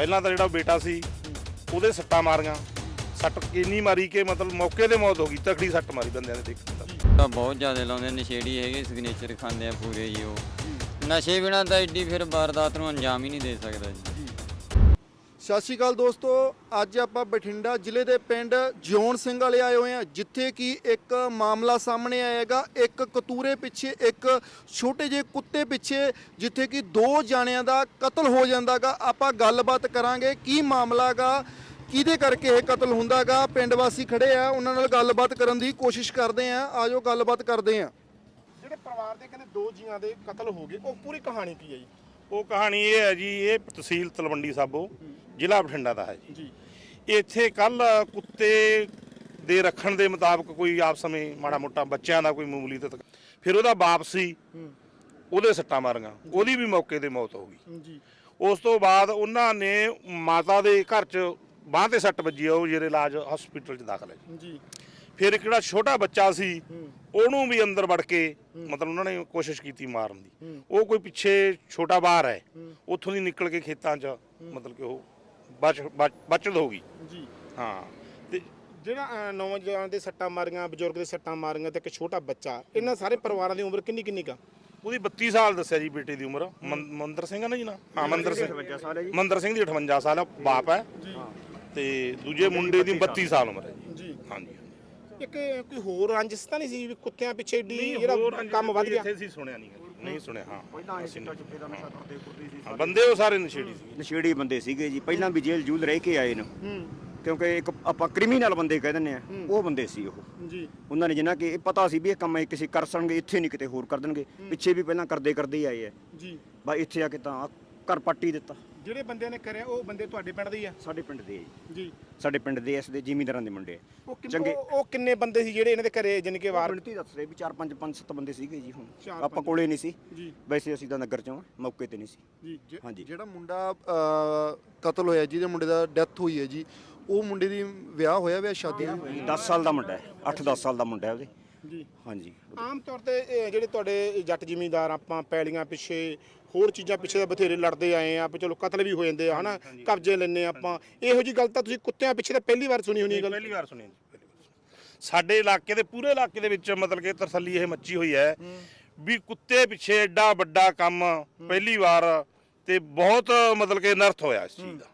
ਪਹਿਲਾਂ ਤਾਂ ਜਿਹੜਾ ਬੇਟਾ ਸੀ, ਉਹਦੇ ਸੱਟਾਂ ਮਾਰੀਆਂ। ਸੱਟ ਇੰਨੀ ਮਾਰੀ ਕਿ ਮਤਲਬ ਮੌਕੇ ਤੇ ਮੌਤ ਹੋ ਗਈ, ਤਕੜੀ ਸੱਟ ਮਾਰੀ ਬੰਦਿਆਂ ਨੇ ਦੇਖਣ ਤਾਂ ਬਹੁਤ ਜ਼ਿਆਦਾ ਲਾਉਂਦੇ ਨਸ਼ੇੜੀ ਹੈਗੇ ਸਿਗਨੇਚਰ ਖਾਂਦੇ ਆ ਪੂਰੇ ਜੀ ਉਹ। ਨਸ਼ੇ ਬਿਨਾਂ ਤਾਂ ਐਡੀ ਫਿਰ ਵਾਰਦਾਤ ਨੂੰ ਅੰਜਾਮ ਹੀ ਨਹੀਂ ਦੇ ਸਕਦਾ ਜੀ। ਸਤਿ ਸ਼੍ਰੀ ਅਕਾਲ ਦੋਸਤੋ, ਅੱਜ ਆਪਾਂ ਬਠਿੰਡਾ ਜ਼ਿਲ੍ਹੇ ਦੇ ਪਿੰਡ ਜਿਉਣ ਸਿੰਘ ਵਾਲੇ ਆਏ ਹੋਏ ਆ ਜਿੱਥੇ ਕਿ ਇੱਕ ਮਾਮਲਾ ਸਾਹਮਣੇ ਆਏਗਾ ਇੱਕ ਕਤੂਰੇ ਪਿੱਛੇ, ਇੱਕ ਛੋਟੇ ਜਿਹੇ ਕੁੱਤੇ ਪਿੱਛੇ, ਜਿੱਥੇ ਕਿ ਦੋ ਜਾਣਿਆਂ ਦਾ ਕਤਲ ਹੋ ਜਾਂਦਾਗਾ। ਆਪਾਂ ਗੱਲਬਾਤ ਕਰਾਂਗੇ ਕੀ ਮਾਮਲਾਗਾ, ਕਿਹਦੇ ਕਰਕੇ ਇਹ ਕਤਲ ਹੁੰਦਾਗਾ। ਪਿੰਡ ਵਾਸੀ ਖੜੇ ਆ, ਉਹਨਾਂ ਨਾਲ ਗੱਲਬਾਤ ਕਰਨ ਦੀ ਕੋਸ਼ਿਸ਼ ਕਰਦੇ ਆ। ਆਜੋ ਗੱਲਬਾਤ ਕਰਦੇ ਆ। ਜਿਹੜੇ ਪਰਿਵਾਰ ਦੇ ਕਹਿੰਦੇ ਦੋ ਜੀਆਂ ਦੇ ਕਤਲ ਹੋ ਗਏ, ਉਹ ਪੂਰੀ ਕਹਾਣੀ ਕੀ ਹੈ ਜੀ? ਉਹ ਕਹਾਣੀ ਇਹ ਹੈ ਜੀ ਇਹ ਤਹਿਸੀਲ ਤਲਵੰਡੀ ਸਾਬੋ ਜ਼ਿਲ੍ਹਾ ਬਠਿੰਡਾ ਦਾ ਹੈ ਜੀ। ਇੱਥੇ ਕੱਲ ਕੁੱਤੇ ਦੇ ਰੱਖਣ ਦੇ ਮੁਤਾਬਕ ਕੋਈ ਆਪਸ ਵਿੱਚ ਮਾੜਾ ਮੋਟਾ ਬੱਚਿਆਂ ਦਾ ਕੋਈ ਮਾਮੂਲੀ ਤੇ ਫਿਰ ਉਹਦਾ ਬਾਪ ਸੀ ਉਹਦੇ ਸੱਟਾਂ ਮਾਰੀਆਂ ਉਹਦੀ ਵੀ ਮੌਕੇ ਤੇ ਮੌਤ ਹੋ ਗਈ। ਜੀ। ਉਸ ਤੋਂ ਬਾਅਦ ਉਹਨਾਂ ਨੇ ਮਾਤਾ ਦੇ ਘਰ 'ਚ ਬਾਂਹ ਤੇ ਸੱਟ ਵੱਜੀ ਉਹ ਜਿਹੜੇ ਇਲਾਜ ਹਸਪੀਟਲ 'ਚ ਦਾਖਲ ਹੈ ਜੀ। ਫਿਰ ਇੱਕ ਜਿਹੜਾ ਛੋਟਾ ਬੱਚਾ ਸੀ ਉਹਨੂੰ ਵੀ ਅੰਦਰ ਵੜ ਕੇ ਮਤਲਬ ਉਹਨਾਂ ਨੇ ਕੋਸ਼ਿਸ਼ ਕੀਤੀ ਮਾਰਨ ਦੀ। ਉਹ ਕੋਈ ਪਿੱਛੇ ਛੋਟਾ ਬਾਹਰ ਹੈ ਉੱਥੋਂ ਦੀ ਨਿਕਲ ਕੇ ਖੇਤਾਂ 'ਚ ਮਤਲਬ ਕਿ ਉਹ ਬਚ ਬਚ- ਬਚਤ ਹੋ ਗਈ। ਜੀ। ਹਾਂ। ਤੇ ਜਿਹੜਾ ਨੌਜਵਾਨ ਦੇ ਸੱਟਾਂ ਮਾਰੀਆਂ ਬਜ਼ੁਰਗ ਦੇ ਸੱਟਾਂ ਮਾਰੀਆਂ ਤੇ ਇੱਕ ਛੋਟਾ ਬੱਚਾ ਇਹਨਾਂ ਸਾਰੇ ਪਰਿਵਾਰਾਂ ਦੀ ਉਮਰ ਕਿੰਨੀ ਕਿੰਨੀ ਕਾ ਉਹਦੀ 32 ਸਾਲ ਦੱਸਿਆ ਜੀ ਬੇਟੇ ਦੀ ਉਮਰ। ਮੰਦਰ ਸਿੰਘ ਹੈ ਨਾ ਜੀ ਨਾ? ਹਾਂ ਮੰਦਰ ਸਿੰਘ ਮੰਦਰ ਸਿੰਘ ਦੀ 58 ਸਾਲ ਆ ਬਾਪ ਹੈ। ਤੇ ਦੂਜੇ ਮੁੰਡੇ ਦੀ 32 ਸਾਲ ਉਮਰ ਹੈ ਜੀ। ਜੀ। ਹਾਂਜੀ। ਇੱਕ ਕੋਈ ਹੋਰ ਰੰਜਿਸ਼ ਤਾਂ ਨਹੀਂ ਸੀ ਵੀ ਕੁੱਤਿਆਂ ਪਿੱਛੇ ਏਡੀ ਜਿਹੜਾ ਕੰਮ ਵੱਧ ਗਿਆ? ਇੱਥੇ ਸੀ ਸੁਣਿਆ ਨਹੀਂ। ਨਹੀਂ ਸੁਣਿਆ ਹਾਂ। ਅਸੀਂ ਨਹੀਂ। ਹਾਂ, ਬੰਦੇ ਉਹ ਸਾਰੇ ਨਸ਼ੇੜੀ ਸੀ ਨਸ਼ੇੜੀ ਬੰਦੇ ਸੀਗੇ ਜੀ। ਪਹਿਲਾਂ ਵੀ ਜੇਲ੍ਹ ਜੂਲ ਰਹਿ ਕੇ ਆਏ ਨੇ। ਕਿਉਂਕਿ ਇੱਕ ਆਪਾਂ ਕ੍ਰਿਮੀਨਲ ਬੰਦੇ ਕਹਿ ਦਿੰਦੇ ਆ ਉਹ ਬੰਦੇ ਸੀ ਉਹ। ਜੀ। ਉਹਨਾਂ ਨੇ ਜਿੰਨਾ ਕਿ ਇਹ ਪਤਾ ਸੀ ਵੀ ਇਹ ਕੰਮ ਇਹ ਕਿਸੇ ਕਰ ਸਕਣਗੇ ਇੱਥੇ ਨਹੀਂ ਕਿਤੇ ਹੋਰ ਕਰ ਦੇਣਗੇ। ਪਿੱਛੇ ਵੀ ਪਹਿਲਾਂ ਕਰਦੇ ਕਰਦੇ ਹੀ ਆਏ ਆ। ਜੀ। ਬਾ ਇੱਥੇ ਆ ਕੇ ਤਾਂ ਘਰ ਪੱਟੀ ਦਿੱਤਾ। ਜਿਹੜੇ ਬੰਦਿਆਂ ਨੇ ਕਰਿਆ ਉਹ ਬੰਦੇ ਤੁਹਾਡੇ ਪਿੰਡ ਦੇ ਹੀ ਆ? ਸਾਡੇ ਪਿੰਡ ਦੇ ਜੀ। ਸਾਡੇ ਪਿੰਡ ਦੇ ਇਸ ਦੇ ਜ਼ਿਮੀਂਦਾਰਾਂ ਦੇ ਮੁੰਡੇ ਉਹ ਕਿੰਨੇ ਚੰਗੇ ਉਹ ਉਹ ਕਿੰਨੇ ਬੰਦੇ ਸੀ ਜਿਹੜੇ ਇਹਨਾਂ ਦੇ ਘਰੇ ਜਾਣੀ ਕਿ ਵਾਰ ਗਿਣਤੀ ਦੱਸ ਰਹੇ ਵੀ 4 5 5 7 ਬੰਦੇ ਸੀਗੇ ਜੀ ਹੁਣ। ਚਾਰ, ਆਪਾਂ ਕੋਲੇ ਨਹੀਂ ਸੀ। ਜੀ। ਵੈਸੇ ਅਸੀਂ ਤਾਂ ਨਗਰ ਚੋਂ ਆ, ਮੌਕੇ ਤੇ ਨਹੀਂ ਸੀ। ਜੀ ਜਿ- ਹਾਂਜੀ। ਜਿਹੜਾ ਮੁੰਡਾ ਕਤਲ ਹੋਇਆ ਜਿਹਦੇ ਮੁੰਡੇ ਦਾ ਡੈਥ ਹੋਈ ਹੈ ਜੀ ਉਹ ਮੁੰਡੇ ਦੀ ਵਿਆਹ ਹੋਇਆ ਵਿਆਹ ਸ਼ਾਦੀ 10 ਸਾਲ ਦਾ ਮੁੰਡਾ ਹੈ। 8 10 ਸਾਲ ਦਾ ਮੁੰਡਾ ਹੈ ਉਹਦੇ। ਜੀ। ਹਾਂਜੀ। ਆਮ ਤੌਰ ਤੇ ਇਹ ਜਿਹੜੇ ਤੁਹਾਡੇ ਜੱਟ ਜ਼ਿਮੀਂਦਾਰ ਆਪਾਂ ਪੈਲੀਆਂ ਪਿੱਛੇ ਹੋਰ ਚੀਜ਼ਾਂ ਪਿੱਛੇ ਤਾਂ ਬਥੇਰੇ ਲੜਦੇ ਆਏ ਆ ਵੀ ਚਲੋ ਕਤਲ ਵੀ ਹੋ ਜਾਂਦੇ ਆ ਹਨਾ? ਕਬਜ਼ੇ ਲੈਣੇ ਆਪਾਂ। ਇਹੋ ਜੀ ਗੱਲ ਤਾਂ ਤੁਸੀਂ ਕੁੱਤਿਆਂ ਪਿੱਛੇ ਤਾਂ ਪਹਿਲੀ ਵਾਰ ਸੁਣੀ ਹੋਣੀ ਇਹ ਗੱਲ। ਪਹਿਲੀ ਵਾਰ ਸੁਣੀ ਜੀ। ਸਾਡੇ ਇਲਾਕੇ ਦੇ ਪੂਰੇ ਇਲਾਕੇ ਦੇ ਵਿੱਚ ਮਤਲਬ ਕਿ ਤਰਸੱਲੀ ਇਹ ਮੱਚੀ ਹੋਈ ਹੈ ਵੀ ਕੁੱਤੇ ਪਿੱਛੇ ਐਡਾ ਵੱਡਾ ਕੰਮ ਪਹਿਲੀ ਵਾਰ ਤੇ ਬਹੁਤ ਮਤਲਬ ਕਿ ਨਰਥ ਹੋਇਆ ਇਸ ਚੀਜ਼ ਦਾ।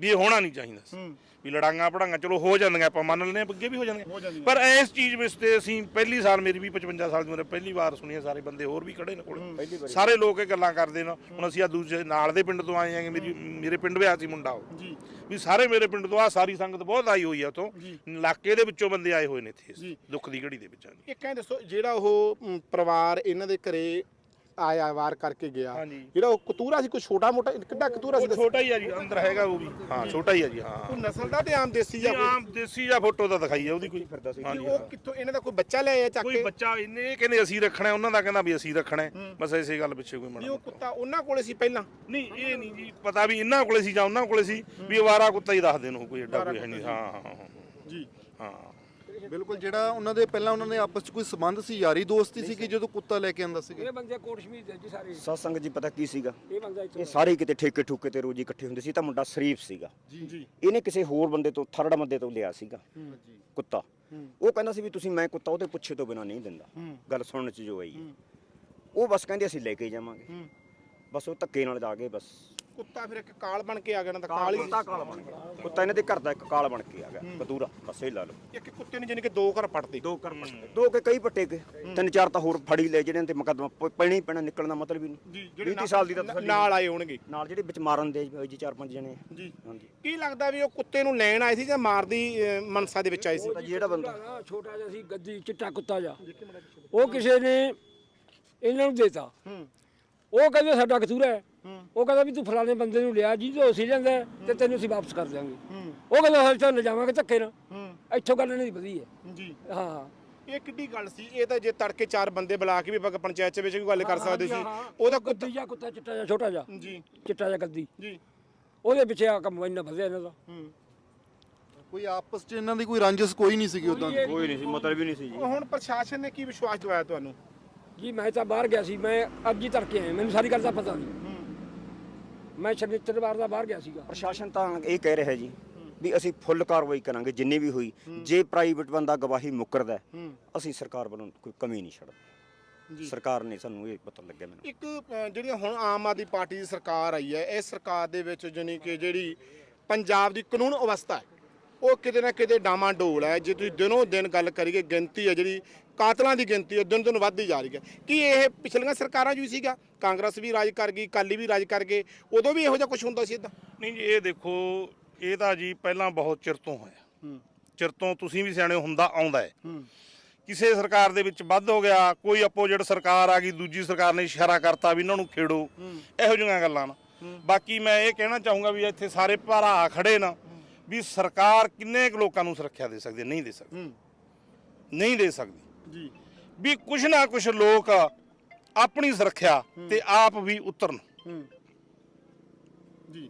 ਵੀ ਇਹ ਹੋਣਾ ਨਹੀਂ ਚਾਹੀਦਾ ਸੀ। ਵੀ ਲੜਾਈਆਂ ਪੜਾਂਗਾ ਚਲੋ ਹੋ ਜਾਂਦੀਆਂ ਆਪਾਂ ਮੰਨ ਲੈਂਦੇ ਹਾਂ ਅੱਗੇ ਵੀ ਹੋ ਜਾਂਦੀਆਂ। ਪਰ ਇਸ ਚੀਜ਼ ਵਿੱਚ ਤੇ ਅਸੀਂ ਪਹਿਲੀ ਸਾਲ ਮੇਰੀ ਵੀ 55 ਸਾਲ ਦੀ ਉਮਰ ਹੈ, ਪਹਿਲੀ ਵਾਰ ਸੁਣੀਆਂ ਸਾਰੇ ਬੰਦੇ ਹੋਰ ਵੀ ਖੜੇ ਨੇ ਕੋਲ। ਸਾਰੇ ਲੋਕ ਇਹ ਗੱਲਾਂ ਕਰਦੇ ਨੇ। ਹੁਣ ਅਸੀਂ ਆ ਦੂਜੇ ਨਾਲ ਦੇ ਪਿੰਡ ਤੋਂ ਆਏ ਆਂਗੇ ਮੇਰੀ ਮੇਰੇ ਪਿੰਡ ਵਿਆਹ ਸੀ ਮੁੰਡਾ ਉਹ। ਜੀ। ਵੀ ਸਾਰੇ ਮੇਰੇ ਪਿੰਡ ਤੋਂ ਆ ਸਾਰੀ ਸੰਗਤ ਬਹੁਤ ਆਈ ਹੋਈ ਆ ਉਤੋਂ ਇਲਾਕੇ ਦੇ ਵਿੱਚੋਂ ਬੰਦੇ ਆਏ ਹੋਏ ਨੇ ਇੱਥੇ ਦੁੱਖ ਦੀ ਘੜੀ ਦੇ ਵਿੱਚ। ਇੱਕ ਐਂ ਦੱਸੋ ਜਿਹੜਾ ਉਹ ਮ, ਪਰਿਵਾਰ ਇਹਨਾਂ ਦੇ ਘਰੇ ਆਇਆ ਵਾਰ ਕਰਕੇ ਗਿਆ। ਹਾਂਜੀ। ਜਿਹੜਾ ਉਹ ਕਤੂਰਾ ਸੀ ਕੋਈ ਛੋਟਾ ਮੋਟਾ ਕਿੱਡਾ ਕਤੂਰਾ ਸੀ? ਉਹ ਛੋਟਾ ਹੀ ਆ ਜੀ ਅੰਦਰ ਹੈਗਾ ਉਹ ਵੀ। ਹਾਂ ਛੋਟਾ ਹੀ ਆ ਜੀ ਹਾਂ। ਉਹ ਨਸਲ ਦਾ ਤੇ ਆਮ ਦੇਸੀ ਜਾਂ ਕੋਈ? ਆਮ ਦੇਸੀ ਜਾਂ ਫੋਟੋ ਤਾਂ ਦਿਖਾਈ ਆ ਉਹਦੀ ਕੋਈ ਹਾਂਜੀ ਉਹ ਕਿੱਥੋਂ ਇਹਨਾਂ ਦਾ ਕੋਈ ਬੱਚਾ ਲੈ ਆਇਆ ਚੱਕ ਕੋਈ ਕੇ? ਬੱਚਾ ਇਹਨੇ ਕਹਿੰਦੇ ਅਸੀਂ ਰੱਖਣਾ ਹੈ, ਉਹਨਾਂ ਦਾ ਕਹਿੰਦਾ ਵੀ ਅਸੀਂ ਰੱਖਣਾ ਹੈ। ਬਸ ਐਸੀ ਗੱਲ ਪਿੱਛੇ ਕੋਈ ਵੀ ਮੜਾ ਉਹ ਕੁੱਤਾ ਉਹਨਾਂ ਕੋਲੇ ਸੀ ਪਹਿਲਾਂ? ਨਹੀਂ ਇਹ ਨਹੀਂ ਜੀ ਪਤਾ ਵੀ ਇਹਨਾਂ ਕੋਲੇ ਸੀ ਜਾਂ ਉਹਨਾਂ ਕੋਲੇ ਸੀ ਵੀ ਅਵਾਰਾ ਕੁੱਤਾ ਹੀ ਦੱਸ ਦੇਣ ਉਹ ਕੋਈ ਐਡਾ ਕੋਈ ਹੈ ਨਹੀਂ ਹਾਂ ਹਾਂ ਹਾਂ। ਜੀ। ਹਾਂ। ਬਿਲਕੁਲ ਜਿਹੜਾ ਉਹਨਾਂ ਦੇ ਪਹਿਲਾਂ ਉਹਨਾਂ ਦੇ ਆਪਸ 'ਚ ਕੋਈ ਸੰਬੰਧ ਸੀ ਯਾਰੀ ਦੋਸਤੀ ਸੀ ਕਿ ਜਦੋਂ ਕੁੱਤਾ ਲੈ ਕੇ ਆਂਦਾ ਸੀ? ਇਹ ਬੰਦੇ ਕੋਟ ਹੈ ਜੀ ਸਾਰੇ। ਸਤਸੰਗ ਜੀ ਪਤਾ ਕੀ ਸੀਗਾ? ਇਹ ਬੰਦਾ ਇੱਥੇ ਇਹ ਸਾਰੇ ਹੀ ਕਿਤੇ ਠੇਕੇ ਠੁਕੇ ਤੇ ਰੋਜੀ ਇਕੱਠੇ ਹੁੰਦੇ ਸੀ ਤਾਂ ਮੁੰਡਾ ਸ਼ਰੀਫ ਸੀਗਾ। ਜੀ। ਜੀ। ਇਹਨੇ ਕਿਸੇ ਹੋਰ ਬੰਦੇ ਤੋਂ ਥਰਡ ਬੰਦੇ ਤੋਂ ਲਿਆ ਸੀਗਾ। ਕੁੱਤਾ। ਉਹ ਕਹਿੰਦਾ ਸੀ ਵੀ ਤੁਸੀਂ ਮੈਂ ਕੁੱਤਾ ਉਹਦੇ ਪੁੱਛੇ ਤੋਂ ਬਿਨਾ ਨਹੀਂ ਦਿੰਦਾ। ਗੱਲ ਸੁਣਨ ਚ ਜੋ ਆਈ ਹੈ। ਉਹ ਬਸ ਕਹਿੰਦੇ ਅਸੀਂ ਲੈ ਕੇ ਜਾਵਾਂਗੇ। ਬਸ ਉਹ ਧੱਕੇ ਨਾਲ ਜਾ ਕੇ ਬਸ ਕੁੱਤਾ ਫਿਰ ਇੱਕ ਕਾਲ ਬਣ ਕੇ ਆ ਗਿਆ ਨਾ ਤਾਂ ਕਾਲ ਹੀ ਸੀ। ਕਾਲ ਬਣ ਗਿਆ। ਕੁੱਤਾ ਇਹਨਾਂ ਦੇ ਘਰ ਦਾ ਇੱਕ ਕਾਲ ਬਣ ਕੇ ਆ ਗਿਆ ਕਤੂਰਾ ਬਸ ਇਹ ਲਾ ਲਓ। ਇੱਕ ਕੁੱਤੇ ਨੇ ਜਾਣੀ ਕਿ ਦੋ ਘਰ ਪੱਟਦੇ ਦੋ ਕਰ ਦੋ ਕੇ ਕਈ ਪੱਟੇ ਕੇ ਤਿੰਨ ਚਾਰ ਤਾਂ ਹੋਰ ਫੜੀ ਲੈ ਜਿਹੜੇ ਤੇ ਮੁਕੱਦਮਾ ਪੈਣਾ ਪੈਣਾ ਨਿਕਲਣ ਦਾ ਮਤਲਬ ਹੀ ਨਹੀਂ। ਜੀ 20 ਸਾਲ ਦੀ ਤਾਂ ਨਾਲ ਆਏ ਹੋਣਗੇ। ਨਾਲ ਜਿਹੜੇ ਵਿੱਚ ਮਾਰਨ ਦੇ ਜੀ ਚਾਰ ਪੰਜ ਜਣੇ ਜੀ। ਹਾਂਜੀ। ਕੀ ਲੱਗਦਾ ਵੀ ਉਹ ਕੁੱਤੇ ਨੂੰ ਲੈਣ ਆਏ ਸੀ ਜਾਂ ਮਾਰਦੀ ਮਨਸਾ ਦੇ ਵਿੱਚ ਆਏ ਸੀ? ਜਿਹੜਾ ਬੰਦਾ। ਛੋਟਾ ਜਿਹਾ ਸੀ ਗੱਦੀ ਚਿੱਟਾ ਕੁੱਤਾ ਜਾ ਉਹ ਕਿਸੇ ਨੇ ਇਹਨਾਂ ਨੂੰ ਦੇਤਾ। ਉਹ ਕਹਿੰਦੇ ਸਾਡਾ ਕਸੂਰ ਹੈ। ਉਹ ਕਹਿੰਦਾ ਵੀ ਤੂੰ ਫਲਾਣੇ ਬੰਦੇ ਨੂੰ ਲਿਆ ਜੀ ਤੋਂ ਅਸੀਂ ਲੈਂਦਾ ਤੇ ਤੈਨੂੰ ਅਸੀਂ ਵਾਪਸ ਕਰ ਦਿਆਂਗੇ। ਉਹ ਕਹਿੰਦਾ ਅਸੀਂ ਤਾਂ ਲਿਜਾਵਾਂਗੇ ਧੱਕੇ ਨਾਲ। ਇੱਥੋਂ ਗੱਲ ਨਹੀਂ ਵਧੀ ਹੈ। ਜੀ। ਹਾਂ। ਇਹ ਕਿੱਡੀ ਗੱਲ ਸੀ। ਇਹ ਤਾਂ ਜੇ ਤੜਕੇ ਚਾਰ ਬੰਦੇ ਬੁਲਾ ਕੇ ਵੀ ਆਪਾਂ ਪੰਚਾਇਤ ਚ ਵਿੱਚ ਵੀ ਗੱਲ ਕਰ ਸਕਦੇ ਸੀ। ਉਹਦਾ ਕੁੱਤਾ ਗੱਦੀ ਜਾਂ ਕੁੱਤਾ ਚਿੱਟਾ ਜਿਹਾ ਛੋਟਾ ਜਿਹਾ। ਜੀ। ਚਿੱਟਾ ਜਿਹਾ ਗੱਦੀ। ਜੀ। ਉਹਦੇ ਪਿੱਛੇ ਆ ਕੰਮ ਇੰਨਾ ਵਧਿਆ ਇਹਨਾਂ ਦਾ। ਕੋਈ ਆਪਸ 'ਚ ਇਹਨਾਂ ਦੀ ਕੋਈ ਰੰਜਿਸ਼ ਕੋਈ ਨਹੀਂ ਸੀਗੀ ਉਦਾਂ ਕੋਈ ਨਹੀਂ ਸੀ ਮਤਲਬ ਹੀ ਨਹੀਂ ਸੀ ਜੀ। ਹੁਣ ਪ੍ਰਸ਼ਾਸਨ ਨੇ ਕੀ ਵਿਸ਼ਵਾਸ ਦਿਵਾਇਆ ਤੁਹਾਨੂੰ? ਜੀ ਮੈਂ ਤਾਂ ਬਾਹਰ ਗਿਆ ਸੀ ਮੈਂ ਅੱਜ ਹੀ ਤੜਕੇ ਆਇਆ ਮੈਨੂੰ ਸਾਰੀ ਗੱਲ ਦਾ ਪਤਾ ਨਹੀਂ। ਮੈਂ ਸ਼ਨੀਚਰਵਾਰ ਦਾ ਬਾਹਰ ਗਿਆ ਸੀਗਾ। ਪ੍ਰਸ਼ਾਸਨ ਤਾਂ ਇਹ ਕਹਿ ਰਿਹਾ ਜੀ ਵੀ ਅਸੀਂ ਫੁੱਲ ਕਾਰਵਾਈ ਕਰਾਂਗੇ ਜਿੰਨੀ ਵੀ ਹੋਈ। ਜੇ ਪ੍ਰਾਈਵੇਟ ਬੰਦਾ ਗਵਾਹੀ ਮੁਕਰਦਾ ਹੈ, ਅਸੀਂ ਸਰਕਾਰ ਵੱਲੋਂ ਕੋਈ ਕਮੀ ਨਹੀਂ ਛੱਡਦੇ। ਸਰਕਾਰ ਨੇ ਸਾਨੂੰ ਇਹ ਪਤਾ ਲੱਗਿਆ ਮੈਨੂੰ। ਇੱਕ ਅ, ਜਿਹੜੀ ਹੁਣ ਆਮ ਆਦਮੀ ਪਾਰਟੀ ਦੀ ਸਰਕਾਰ ਆਈ ਹੈ ਇਸ ਸਰਕਾਰ ਦੇ ਵਿੱਚ ਜਾਣੀ ਕਿ ਜਿਹੜੀ ਪੰਜਾਬ ਦੀ ਕਾਨੂੰਨ ਅਵਸਥਾ ਹੈ ਉਹ ਕਿਤੇ ਨਾ ਕਿਤੇ ਡਾਮਾਡੋਲ ਹੈ। ਜੇ ਤੁਸੀਂ ਦਿਨੋਂ ਦਿਨ ਗੱਲ ਕਰੀਏ ਗਿਣਤੀ ਹੈ ਜਿਹੜੀ ਕਾਤਲਾਂ ਦੀ ਗਿਣਤੀ ਹੈ ਦਿਨ ਦਿਨ ਵੱਧਦੀ ਜਾ ਰਹੀ ਹੈ। ਕੀ ਇਹ ਪਿਛਲੀਆਂ ਸਰਕਾਰਾਂ 'ਚ ਵੀ ਸੀਗਾ? ਕਾਂਗਰਸ ਵੀ ਰਾਜ ਕਰ ਗਈ ਕਾਲੀ ਵੀ ਰਾਜ ਕਰ ਗਏ। ਉਦੋਂ ਵੀ ਇਹੋ ਜਿਹਾ ਕੁਝ ਹੁੰਦਾ ਸੀ ਇਦਾਂ? ਨਹੀਂ ਜੀ ਇਹ ਦੇਖੋ ਇਹ ਤਾਂ ਜੀ ਪਹਿਲਾਂ ਬਹੁਤ ਚਿਰ ਤੋਂ ਹੋਇਆ। ਚਿਰ ਤੋਂ ਤੁਸੀਂ ਵੀ ਸਿਆਣੇ ਹੁੰਦਾ ਆਉਂਦਾ ਹੈ। ਕਿਸੇ ਸਰਕਾਰ ਦੇ ਵਿੱਚ ਵੱਧ ਹੋ ਗਿਆ ਕੋਈ ਅਪੋਜੀਟ ਸਰਕਾਰ ਆ ਗਈ ਦੂਜੀ ਸਰਕਾਰ ਨੇ ਇਸ਼ਾਰਾ ਕਰਤਾ ਵੀ ਇਹਨਾਂ ਨੂੰ ਖੇੜੋ ਇਹੋ ਜਿਹੀਆਂ ਗੱਲਾਂ ਨਾ। ਬਾਕੀ ਮੈਂ ਇਹ ਕਹਿਣਾ ਚਾਹੂੰਗਾ ਵੀ ਇੱਥੇ ਸਾਰੇ ਭਰਾ ਖੜੇ ਨਾ ਵੀ ਸਰਕਾਰ ਕਿੰਨੇ ਕੁ ਲੋਕਾਂ ਨੂੰ ਸੁਰੱਖਿਆ ਦੇ ਸਕਦੀ? ਨਹੀਂ ਦੇ ਸਕਦੀ। ਨਹੀਂ ਦੇ ਸਕਦੀ। ਜੀ। ਵੀ ਕੁਛ ਨਾ ਕੁਛ ਲੋਕ ਆਪਣੀ ਸੁਰੱਖਿਆ ਤੇ ਆਪ ਵੀ ਉਤਰਨ। ਜੀ।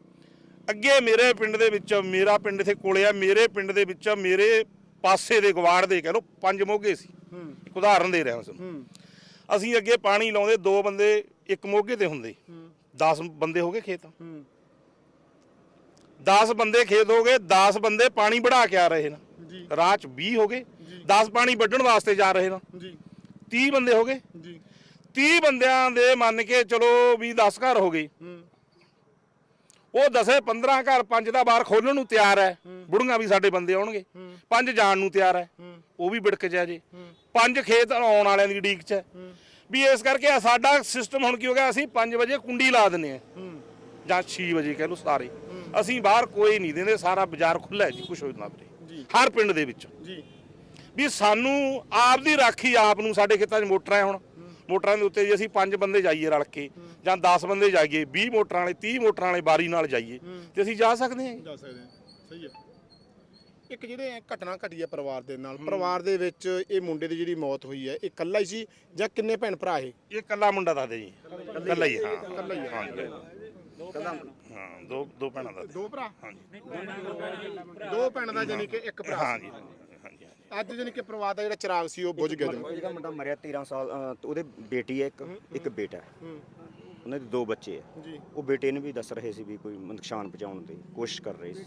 ਅੱਗੇ ਮੇਰੇ ਪਿੰਡ ਦੇ ਵਿੱਚ ਮੇਰਾ ਪਿੰਡ ਇੱਥੇ ਕੋਲੇ ਆ ਮੇਰੇ ਪਿੰਡ ਦੇ ਵਿੱਚ ਮੇਰੇ ਪਾਸੇ ਦੇ ਗਵਾੜ ਦੇ ਕਹ ਲੋ ਪੰਜ ਮੋਗੇ ਸੀ। ਇੱਕ ਉਦਾਹਰਨ ਦੇ ਰਿਹਾ ਹਾਂ। ਤੁਹਾਨੂੰ ਅਸੀਂ ਅੱਗੇ ਪਾਣੀ ਲਾਉਂਦੇ ਦੋ ਬੰਦੇ ਇੱਕ ਮੋਗੇ ਤੇ ਹੁੰਦੇ। 10 ਬੰਦੇ ਹੋ ਗਏ ਖੇਤ। 10 ਬੰਦੇ ਖੇਤ ਹੋ ਗਏ 10 ਬੰਦੇ ਪਾਣੀ ਵੜਾ ਕੇ ਆ ਰਹੇ ਨੇ। ਰਾਹ ਚ 20 ਹੋ ਗਏ 10 ਪਾਣੀ ਵੱਢਣ ਵਾਸਤੇ ਜਾ ਰਹੇ ਨੇ। ਜੀ। 30 ਬੰਦੇ ਹੋ ਗਏ। ਜੀ। 30 ਬੰਦਿਆਂ ਦੇ ਮੰਨ ਕੇ ਚਲੋ ਵੀ 10 ਘਰ ਹੋ ਗਏ। ਉਹ ਦਸੇ 15 ਘਰ ਪੰਜ ਦਾ ਬਾਰ ਖੋਲਣ ਨੂੰ ਤਿਆਰ ਹੈ। ਬੁੜੀਆਂ ਵੀ ਸਾਡੇ ਬੰਦੇ ਆਉਣਗੇ। ਪੰਜ ਜਾਣ ਨੂੰ ਤਿਆਰ ਹੈ। ਉਹ ਵੀ ਵਿੜਕ ਜਾ। ਜੇ ਪੰਜ ਖੇਤ ਆਉਣ ਵਾਲਿਆਂ ਦੀ ਡੀਕ ਚ ਹੈ। ਵੀ ਇਸ ਕਰਕੇ ਆ ਸਾਡਾ ਸਿਸਟਮ ਹੁਣ ਕੀ ਹੋ ਗਿਆ ਅਸੀਂ 5 ਵਜੇ ਕੁੰਡੀ ਲਾ ਦਿੰਨੇ ਆ ਜਾਂ 6 ਵਜੇ ਕਹਿ ਲਓ ਸਾਰੇ। ਅਸੀਂ ਬਾਹਰ ਕੋਈ ਨਹੀਂ ਦਿੰਦੇ ਸਾਰਾ ਬਾਜ਼ਾਰ ਖੁੱਲਾ ਹੈ ਜੀ ਕੁਛ ਹੋ ਨਾ ਵੀਰੇ। ਹਰ ਪਿੰਡ ਦੇ ਵਿੱਚ। ਜੀ। ਵੀ ਸਾਨੂੰ ਆਪ ਦੀ ਰਾਖੀ ਆਪ ਨੂੰ ਸਾਡੇ ਖੇਤਾਂ 'ਚ ਮੋਟਰਾਂ ਹੈ ਹੁਣ ਮੋਟਰਾਂ ਦੇ ਉੱਤੇ ਜੇ ਅਸੀਂ ਪੰਜ ਬੰਦੇ ਜਾਈਏ ਰਲ ਕੇ ਜਾਂ 10 ਬੰਦੇ ਜਾਈਏ 20 ਮੋਟਰਾਂ ਵਾਲੇ 30 ਮੋਟਰਾਂ ਵਾਲੇ ਬਾਰੀ ਨਾਲ ਜਾਈਏ ਤੇ ਅਸੀਂ ਜਾ ਸਕਦੇ ਹਾਂ ਜਾ। ਸਕਦੇ ਹਾਂ। ਸਹੀ ਹੈ। ਇੱਕ ਜਿਹੜੇ ਇਹ ਘਟਨਾ ਘਟੀ ਹੈ ਪਰਿਵਾਰ ਦੇ ਨਾਲ ਪਰਿਵਾਰ ਦੇ ਵਿੱਚ ਇਹ ਮੁੰਡੇ ਦੀ ਜਿਹੜੀ ਮੌਤ ਹੋਈ ਹੈ ਇਹ ਇਕੱਲਾ ਹੀ ਸੀ ਜਾਂ ਕਿੰਨੇ ਭੈਣ ਭਰਾ ਇਹ? ਇਹ ਕੱਲਾ ਮੁੰਡਾ ਦੱਸਦੇ ਜੀ। ਕੱਲਾ ਹੀ ਹਾਂ ਕੱਲਾ ਹੀ ਹਾਂ। ਹਾਂ ਦੋ ਦੋ ਭੈਣਾਂ ਦਾ ਦੋ ਭਰਾ? ਹਾਂਜੀ। ਦੋ ਭੈਣਾਂ ਦਾ ਜਾਨੀ ਕਿ ਇੱਕ ਭਰਾ ਹਾਂਜੀ ਹਾਂਜੀ ਅੱਜ ਜਾਨੀ ਕਿ ਪਰਿਵਾਰ ਦਾ ਜਿਹੜਾ ਚਿਰਾਗ ਸੀ ਉਹ ਬੁਝ ਗਿਆ ਜੀ ਜਿਹੜਾ ਮੁੰਡਾ ਮਰਿਆ 13 ਸਾਲ ਅਹ, ਤੇ ਉਹਦੇ ਬੇਟੀ ਹੈ ਇੱਕ ਇੱਕ ਬੇਟਾ ਹੈ। ਉਹਨਾਂ ਦੇ ਦੋ ਬੱਚੇ ਜੀ। ਉਹ ਬੇਟੇ ਨੂੰ ਵੀ ਦੱਸ ਰਹੇ ਸੀ ਵੀ ਕੋਈ ਨੁਕਸਾਨ ਪਹੁੰਚਾਉਣ ਦੀ ਕੋਸ਼ਿਸ਼ ਕਰ ਰਹੇ ਸੀ।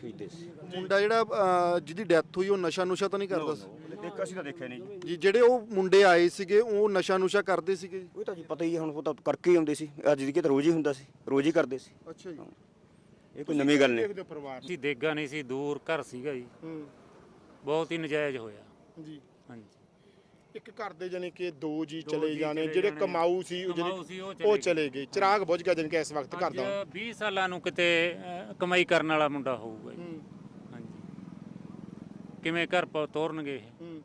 ਖਰੀਦੇ ਸੀ ਮੁੰਡਾ ਜਿਹੜਾ ਅਹ, ਜਿਹਦੀ ਡੈਥ ਹੋਈ ਉਹ ਨਸ਼ਾ ਨੁਸ਼ਾ ਤਾਂ ਨਹੀਂ ਕਰਦਾ ਸੀ? ਦੇਖ ਅਸੀਂ ਤਾਂ ਦੇਖਿਆ ਨਹੀਂ ਜੀ। ਜੀ ਜਿਹੜੇ ਉਹ ਮੁੰਡੇ ਆਏ ਸੀਗੇ ਉਹ ਨਸ਼ਾ ਨੁਸ਼ਾ ਕਰਦੇ ਸੀਗੇ ਉਹ ਤਾਂ ਜੀ ਪਤਾ ਹੀ ਹੈ ਹੁਣ ਉਹ ਤਾਂ ਕਰਕੇ ਹੀ ਆਉਂਦੇ ਸੀ। ਅੱਜ ਦੀ ਕਿ ਤਾਂ ਰੋਜ਼ ਹੀ ਹੁੰਦਾ ਸੀ ਰੋਜ਼ ਹੀ ਕਰਦੇ ਸੀ। ਅੱਛਾ ਜੀ। ਇਹ ਕੋਈ ਨਵੀਂ ਗੱਲ ਨਹੀਂ। ਦੇਖਦੇ ਹੋ ਪਰਿਵਾਰ ਦੇਗਾ ਨਹੀਂ ਸੀ ਦੂਰ ਘਰ ਸੀਗਾ ਜੀ। ਹੂੰ। ਬਹੁਤ ਹੀ ਨਜਾਇਜ਼ ਹੋਇਆ। ਜੀ। ਹਾਂਜੀ। ਇੱਕ ਘਰ ਦੇ ਜਾਨੀ ਕਿ ਦੋ ਜੀ ਚਲੇ ਜਾਣੇ ਜਿਹੜੇ। ਕਮਾਊ ਸੀ ਉਹ ਸੀ, ਉਹ ਚਲੇ ਗਏ। ਚਿਰਾਗ ਬੁਝ ਗਿਆ ਜਾਨੀ ਕਿ ਇਸ ਵਕਤ ਘਰ ਅੱਜ ਦਾ 20 ਸਾਲਾਂ ਨੂੰ ਕਿਤੇ ਕਮਾਈ ਕਰਨ ਵਾਲਾ ਮੁੰਡਾ ਹੋਊਗਾ ਜੀ। ਹਾਂਜੀ। ਕਿਵੇਂ ਘਰ ਪਾ ਤੋਰਨਗੇ ਇਹ?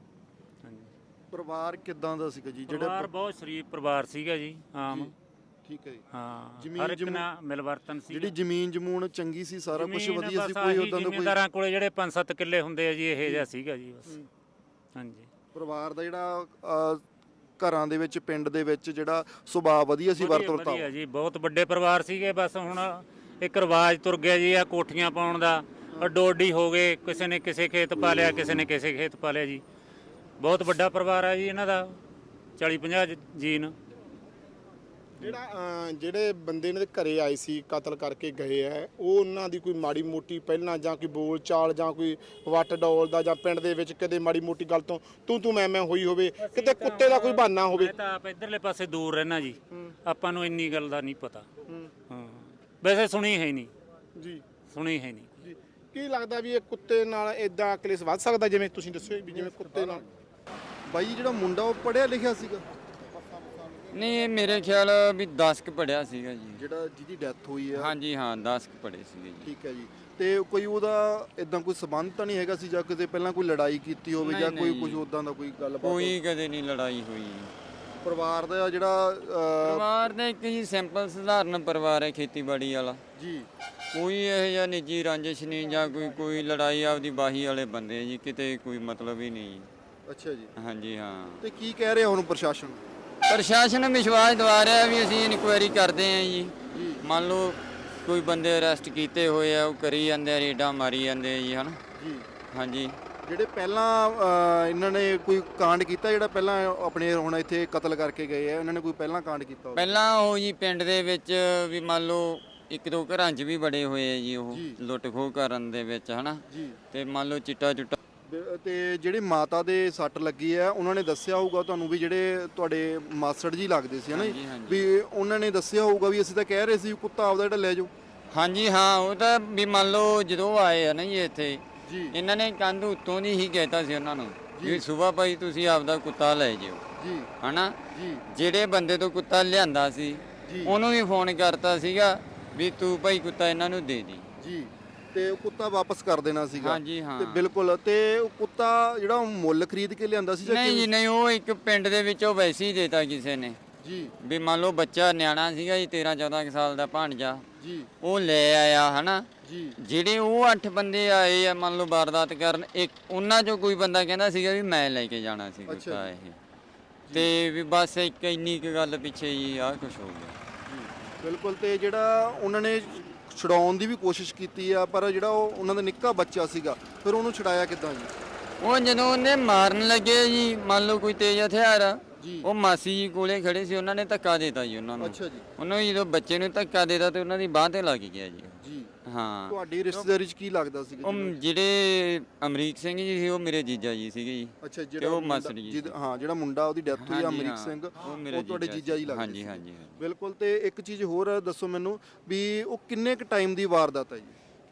ਪਰਿਵਾਰ ਕਿਦਾਂ ਦਾ ਸੀਗਾ ਜੀ? ਪਰਿਵਾਰ ਜਿਹੜਾ ਬਹੁਤ ਸ਼ਰੀਫ ਪਰਿਵਾਰ ਸੀਗਾ ਜੀ ਆਮ। ਠੀਕ ਹੈ ਜੀ। ਹਾਂ ਜ਼ਮੀਨ ਹਰ ਇੱਕ ਜਮੂ- ਨਾਲ ਮਿਲਵਰਤਨ ਸੀ ਜਿਹੜੀ ਜ਼ਮੀਨ ਜਮੂਨ ਚੰਗੀ ਸੀ ਸਾਰਾ ਕੁਝ ਜ਼ਮੀਨ ਵਧੀਆ ਸੀ ਕੋਈ ਉਦਾਂ ਦਾ ਕੋਈ ਜ਼ਿਮੀਂਦਾਰਾਂ ਕੋਲੇ ਜਿਹੜੇ 5-7 ਕਿੱਲੇ ਹੁੰਦੇ ਆ ਜੀ ਇਹ ਜਿਹਾ ਸੀਗਾ ਜੀ ਬਸ। ਹਾਂਜੀ। ਪਰਿਵਾਰ ਦਾ ਜਿਹੜਾ ਅਹ, ਘਰਾਂ ਦੇ ਵਿੱਚ ਪਿੰਡ ਦੇ ਵਿੱਚ ਜਿਹੜਾ ਸੁਭਾਅ ਵਧੀਆ ਸੀ ਵਧੀਆ- ਵਰਤੋਂ ਵਧੀਆ ਵਰਤਾਓ ਜੀ ਬਹੁਤ ਵੱਡੇ ਪਰਿਵਾਰ ਸੀਗੇ ਬਸ ਹੁਣ ਇੱਕ ਰਿਵਾਜ ਤੁਰ ਗਿਆ ਜੀ ਆ ਕੋਠੀਆਂ ਪਾਉਣ ਦਾ। ਅਡੋਡੀ ਹੋ ਗਏ ਕਿਸੇ ਨੇ ਕਿਸੇ ਖੇਤ ਪਾ ਲਿਆ ਕਿਸੇ ਨੇ ਕਿਸੇ ਖੇਤ ਪਾ ਲਿਆ ਜੀ। ਬਹੁਤ ਵੱਡਾ ਪਰਿਵਾਰ ਆ ਜੀ ਇਹਨਾਂ ਦਾ 40 50 ਜੀਨ। ਜਿਹੜਾ ਅਹ, ਜਿਹੜੇ ਬੰਦੇ ਦੇ ਘਰੇ ਆਏ ਸੀ ਕਤਲ ਕਰਕੇ ਗਏ ਐ ਉਹ ਉਹਨਾਂ ਦੀ ਕੋਈ ਮਾੜੀ ਮੋਟੀ ਪਹਿਲਾਂ ਜਾਂ ਕੋਈ ਬੋਲ ਚਾਲ ਜਾਂ ਕੋਈ ਵੱਟ ਡੋਲ ਦਾ ਜਾਂ ਪਿੰਡ ਦੇ ਵਿੱਚ ਕਦੇ ਮਾੜੀ ਮੋਟੀ ਗੱਲ ਤੋਂ ਤੂੰ ਤੂੰ ਮੈਂ ਮੈਂ ਹੋਈ ਹੋਵੇ ਕਿਤੇ ਕੁੱਤੇ ਦਾ ਕੋਈ ਬਹਾਨਾ ਹੋਵੇ। ਮੈਂ ਤਾਂ ਆਪ ਇਧਰਲੇ ਪਾਸੇ ਦੂਰ ਰਹਿਣਾ ਜੀ। ਆਪਾਂ ਨੂੰ ਇੰਨੀ ਗੱਲ ਦਾ ਨਹੀਂ ਪਤਾ। ਹਾਂ। ਵੈਸੇ ਸੁਣੀ ਹੈ ਨਹੀਂ। ਜੀ। ਸੁਣੀ ਹੈ ਨਹੀਂ। ਜੀ। ਕੀ ਲੱਗਦਾ ਵੀ ਇਹ ਕੁੱਤੇ ਨਾਲ ਇਦਾਂ ਕਲੇਸ਼ ਵੱਧ ਸਕਦਾ ਜਿਵੇਂ ਤੁਸੀਂ ਦੱਸਿਓ ਵੀ ਜਿਵੇਂ ਕੁੱਤੇ ਨਾਲ? ਬਾਈ ਜਿਹੜਾ ਮੁੰਡਾ ਉਹ ਪੜਿਆ ਲਿਖਿਆ ਸੀਗਾ। ਨਹੀਂ ਇਹ ਮੇਰੇ ਖਿਆਲ ਵੀ 10 ਕ ਪੜਿਆ ਸੀਗਾ ਜੀ। ਜਿਹੜਾ ਜਿਹਦੀ ਡੈਥ ਹੋਈ ਹੈ ਹਾਂਜੀ ਹਾਂ 10 ਕ ਪੜੇ ਸੀਗੇ ਜੀ। ਠੀਕ ਹੈ ਜੀ। ਤੇ ਕੋਈ ਉਹਦਾ ਇਦਾਂ ਕੋਈ ਸਬੰਧ ਤਾਂ ਨਹੀਂ ਹੈਗਾ ਸੀ ਜਾਂ ਕਿਤੇ ਪਹਿਲਾਂ ਕੋਈ ਲੜਾਈ ਕੀਤੀ ਹੋਵੇ ਜਾਂ ਕੋਈ। ਕੁਝ ਉਦਾਂ ਦਾ ਕੋਈ ਗੱਲਬਾਤ ਕੋਈ ਕਦੇ ਨਹੀਂ ਲੜਾਈ ਹੋਈ। ਪਰਿਵਾਰ ਦਾ ਜਿਹੜਾ ਅਹ, ਪਰਿਵਾਰ ਦਾ ਇੱਕ ਹੀ ਸਿੰਪਲ ਸਧਾਰਨ ਪਰਿਵਾਰ ਹੈ ਖੇਤੀਬਾੜੀ ਵਾਲਾ। ਜੀ। ਕੋਈ ਇਹ ਜਿਹਾ ਨਿੱਜੀ ਰੰਜਿਸ਼ ਨਹੀਂ ਜਾਂ ਕੋਈ ਕੋਈ ਲੜਾਈ ਆਪਦੀ ਬਾਹੀ ਵਾਲੇ ਬੰਦੇ ਆ ਜੀ ਕਿਤੇ ਕੋਈ ਮਤਲਬ ਹੀ ਨਹੀਂ। ਅੱਛਾ ਜੀ। ਹਾਂਜੀ ਹਾਂ। ਤੇ ਕੀ ਕਹਿ ਰਿਹਾ ਹੁਣ ਪ੍ਰਸ਼ਾਸਨ? ਪ੍ਰਸ਼ਾਸਨ ਵਿਸ਼ਵਾਸ ਦਿਵਾ ਰਿਹਾ ਵੀ ਅਸੀਂ ਇਨਕੁਆਇਰੀ ਕਰਦੇ ਆਂ ਜੀ। ਮੰਨ ਲਓ ਕੋਈ ਬੰਦੇ ਅਰੈਸਟ ਕੀਤੇ ਹੋਏ ਆ ਉਹ ਕਰੀ ਜਾਂਦੇ ਆ ਰੇਡਾਂ ਮਾਰੀ ਜਾਂਦੇ ਆ ਜੀ ਹਨ? ਜੀ। ਹਾਂਜੀ। ਜਿਹੜੇ ਪਹਿਲਾਂ ਅਹ, ਇਹਨਾਂ ਨੇ ਕੋਈ ਕਾਂਡ ਕੀਤਾ ਜਿਹੜਾ ਪਹਿਲਾਂ ਆਪਣੇ ਹੁਣ ਇੱਥੇ ਕਤਲ ਕਰਕੇ ਗਏ ਆ ਇਹਨਾਂ ਨੇ ਕੋਈ ਪਹਿਲਾਂ ਕਾਂਡ ਕੀਤਾ ਹੋਵੇ? ਪਹਿਲਾਂ ਉਹ ਜੀ ਪਿੰਡ ਦੇ ਵਿੱਚ ਵੀ ਮੰਨ ਲਓ ਇੱਕ ਦੋ ਘਰਾਂ 'ਚ ਵੀ ਬੜੇ ਹੋਏ ਆ ਜੀ ਉਹ। ਲੁੱਟ ਖੋਹ ਕਰਨ ਦੇ ਵਿੱਚ ਹਨਾ? ਜੀ। ਤੇ ਮੰਨ ਲਓ ਚਿੱਟਾ ਚੁੱਟਾ ਤੇ ਜਿਹੜੀ ਮਾਤਾ ਦੇ ਸੱਟ ਲੱਗੀ ਹੈ ਉਹਨਾਂ ਨੇ ਦੱਸਿਆ ਹੋਊਗਾ ਤੁਹਾਨੂੰ ਵੀ ਜਿਹੜੇ ਤੁਹਾਡੇ ਮਾਸੜ ਜੀ ਲੱਗਦੇ ਸੀ ਹਨਾ ਜੀ? ਵੀ ਉਹਨਾਂ ਨੇ ਦੱਸਿਆ ਹੋਊਗਾ ਵੀ ਅਸੀਂ ਤਾਂ ਕਹਿ ਰਹੇ ਸੀ ਕੁੱਤਾ ਆਪਦਾ ਜਿਹੜਾ ਲੈ ਜਾਓ। ਹਾਂਜੀ ਹਾਂ ਉਹ ਤਾਂ ਵੀ ਮੰਨ ਲਓ ਜਦੋਂ ਆਏ ਆ ਨਾ ਜੀ ਇੱਥੇ ਜੀ। ਇਹਨਾਂ ਨੇ ਕੰਧ ਉੱਤੋਂ ਦੀ ਹੀ ਕਹਿਤਾ ਸੀ ਉਹਨਾਂ ਨੂੰ ਵੀ ਸਵੇਰ ਭਾਈ ਤੁਸੀਂ ਆਪਦਾ ਕੁੱਤਾ ਲੈ ਜਿਓ ਜੀ। ਹਨਾ? ਜੀ। ਜਿਹੜੇ ਬੰਦੇ ਤੋਂ ਕੁੱਤਾ ਲਿਆਂਦਾ ਸੀ ਜੀ। ਉਹਨੂੰ ਵੀ ਫੋਨ ਕਰਤਾ ਸੀਗਾ ਵੀ ਤੂੰ ਭਾਈ ਕੁੱਤਾ ਇਹਨਾਂ ਨੂੰ ਦੇ ਦੀ। ਜੀ। ਤੇ ਉਹ ਕੁੱਤਾ ਵਾਪਸ ਕਰ ਦੇਣਾ ਸੀਗਾ। ਹਾਂਜੀ ਹਾਂ। ਤੇ ਬਿਲਕੁਲ ਤੇ ਉਹ ਕੁੱਤਾ ਜਿਹੜਾ ਉਹ ਮੁੱਲ ਖਰੀਦ ਕੇ ਲਿਆਂਦਾ ਸੀ ਜਾਂ ਨਹੀਂ ਜੀ ਕਿਵੇਂ? ਨਹੀਂ ਉਹ ਇੱਕ ਪਿੰਡ ਦੇ ਵਿੱਚੋਂ ਵੈਸੇ ਹੀ ਦੇਤਾ ਕਿਸੇ ਨੇ। ਜੀ। ਵੀ ਮੰਨ ਲਓ ਬੱਚਾ ਨਿਆਣਾ ਸੀਗਾ ਜੀ 13 14 ਕੁ ਸਾਲ ਦਾ ਭਾਣਜਾ। ਜੀ। ਉਹ ਲੈ ਆਇਆ ਹਨਾ? ਜੀ। ਜਿਹੜੇ ਉਹ 8 ਬੰਦੇ ਆਏ ਆ ਮੰਨ ਲਓ ਵਾਰਦਾਤ ਕਰਨ ਇੱਕ ਉਹਨਾਂ ਚੋਂ ਕੋਈ ਬੰਦਾ ਕਹਿੰਦਾ ਸੀਗਾ ਵੀ ਮੈਂ ਲੈ ਕੇ ਜਾਣਾ ਸੀ ਅੱਛਾ ਕੁੱਤਾ। ਇਹ। ਤੇ ਵੀ ਬਸ ਇੱਕ ਇੰਨੀ ਕੁ ਗੱਲ ਪਿੱਛੇ ਜੀ ਆਹ ਕੁਝ ਹੋ ਗਿਆ। ਬਿਲਕੁਲ ਤੇ ਜਿਹੜਾ ਉਹਨਾਂ ਨੇ ਛਡਾਉਣ ਦੀ ਵੀ ਕੋਸ਼ਿਸ਼ ਕੀਤੀ ਆ ਪਰ ਜਿਹੜਾ ਉਹ ਉਹਨਾਂ ਦਾ ਨਿੱਕਾ ਬੱਚਾ ਸੀਗਾ ਫਿਰ ਉਹਨੂੰ ਛਡਾਇਆ ਕਿੱਦਾਂ ਜੀ? ਉਹ ਜਦੋਂ ਉਹਨੇ ਮਾਰਨ ਲੱਗੇ ਜੀ ਮੰਨ ਲਓ ਕੋਈ ਤੇਜ਼ ਹਥਿਆਰ ਆ, ਜੀ। ਉਹ ਮਾਸੀ ਜੀ ਕੋਲੇ ਖੜੇ ਸੀ ਉਹਨਾਂ ਨੇ ਧੱਕਾ ਦੇਤਾ ਜੀ ਉਹਨਾਂ ਨੂੰ। ਅੱਛਾ ਜੀ। ਉਹਨਾਂ ਨੂੰ ਜਦੋਂ ਬੱਚੇ ਨੂੰ ਧੱਕਾ ਦੇਤਾ ਤੇ ਉਹਨਾਂ ਦੀ ਬਾਹ ਤੇ ਲੱਗ ਗਿਆ ਜੀ। ਹਾਂ। ਤੁਹਾਡੀ ਰਿਸ਼ਤੇਦਾਰੀ ਚ ਕੀ ਲੱਗਦਾ ਸੀਗਾ ਉਹ? ਜਿਹੜੇ ਅਮਰੀਕ ਸਿੰਘ ਜੀ ਸੀ ਉਹ ਮੇਰੇ ਜੀਜਾ ਜੀ ਸੀਗੇ ਜੀ। ਅੱਛਾ ਤੇ ਜਿਹੜਾ ਉਹ ਮੁੰਡਾ- ਮਾਸੜ ਜੀ ਜਿਹਦਾ- ਹਾਂ ਜਿਹੜਾ ਮੁੰਡਾ ਉਹਦੀ ਡੈਥ ਹੋਈ ਆ ਹਾਂਜੀ, ਅਮਰੀਕ ਹਾਂ, ਸਿੰਘ ਉਹ ਮੇਰੇ ਉਹ ਤੁਹਾਡੇ ਜੀਜਾ ਜੀਜਾ ਜੀ ਸੀ। ਲੱਗਦੇ ਹਾਂਜੀ, ਸੀ। ਹਾਂਜੀ, ਹਾਂਜੀ। ਬਿਲਕੁਲ ਤੇ ਇੱਕ ਚੀਜ਼ ਹੋਰ ਦੱਸੋ ਮੈਨੂੰ ਵੀ ਉਹ ਕਿੰਨੇ ਕ ਟਾਈਮ ਦੀ ਵਾਰਦਾਤ ਹੈ ਜੀ?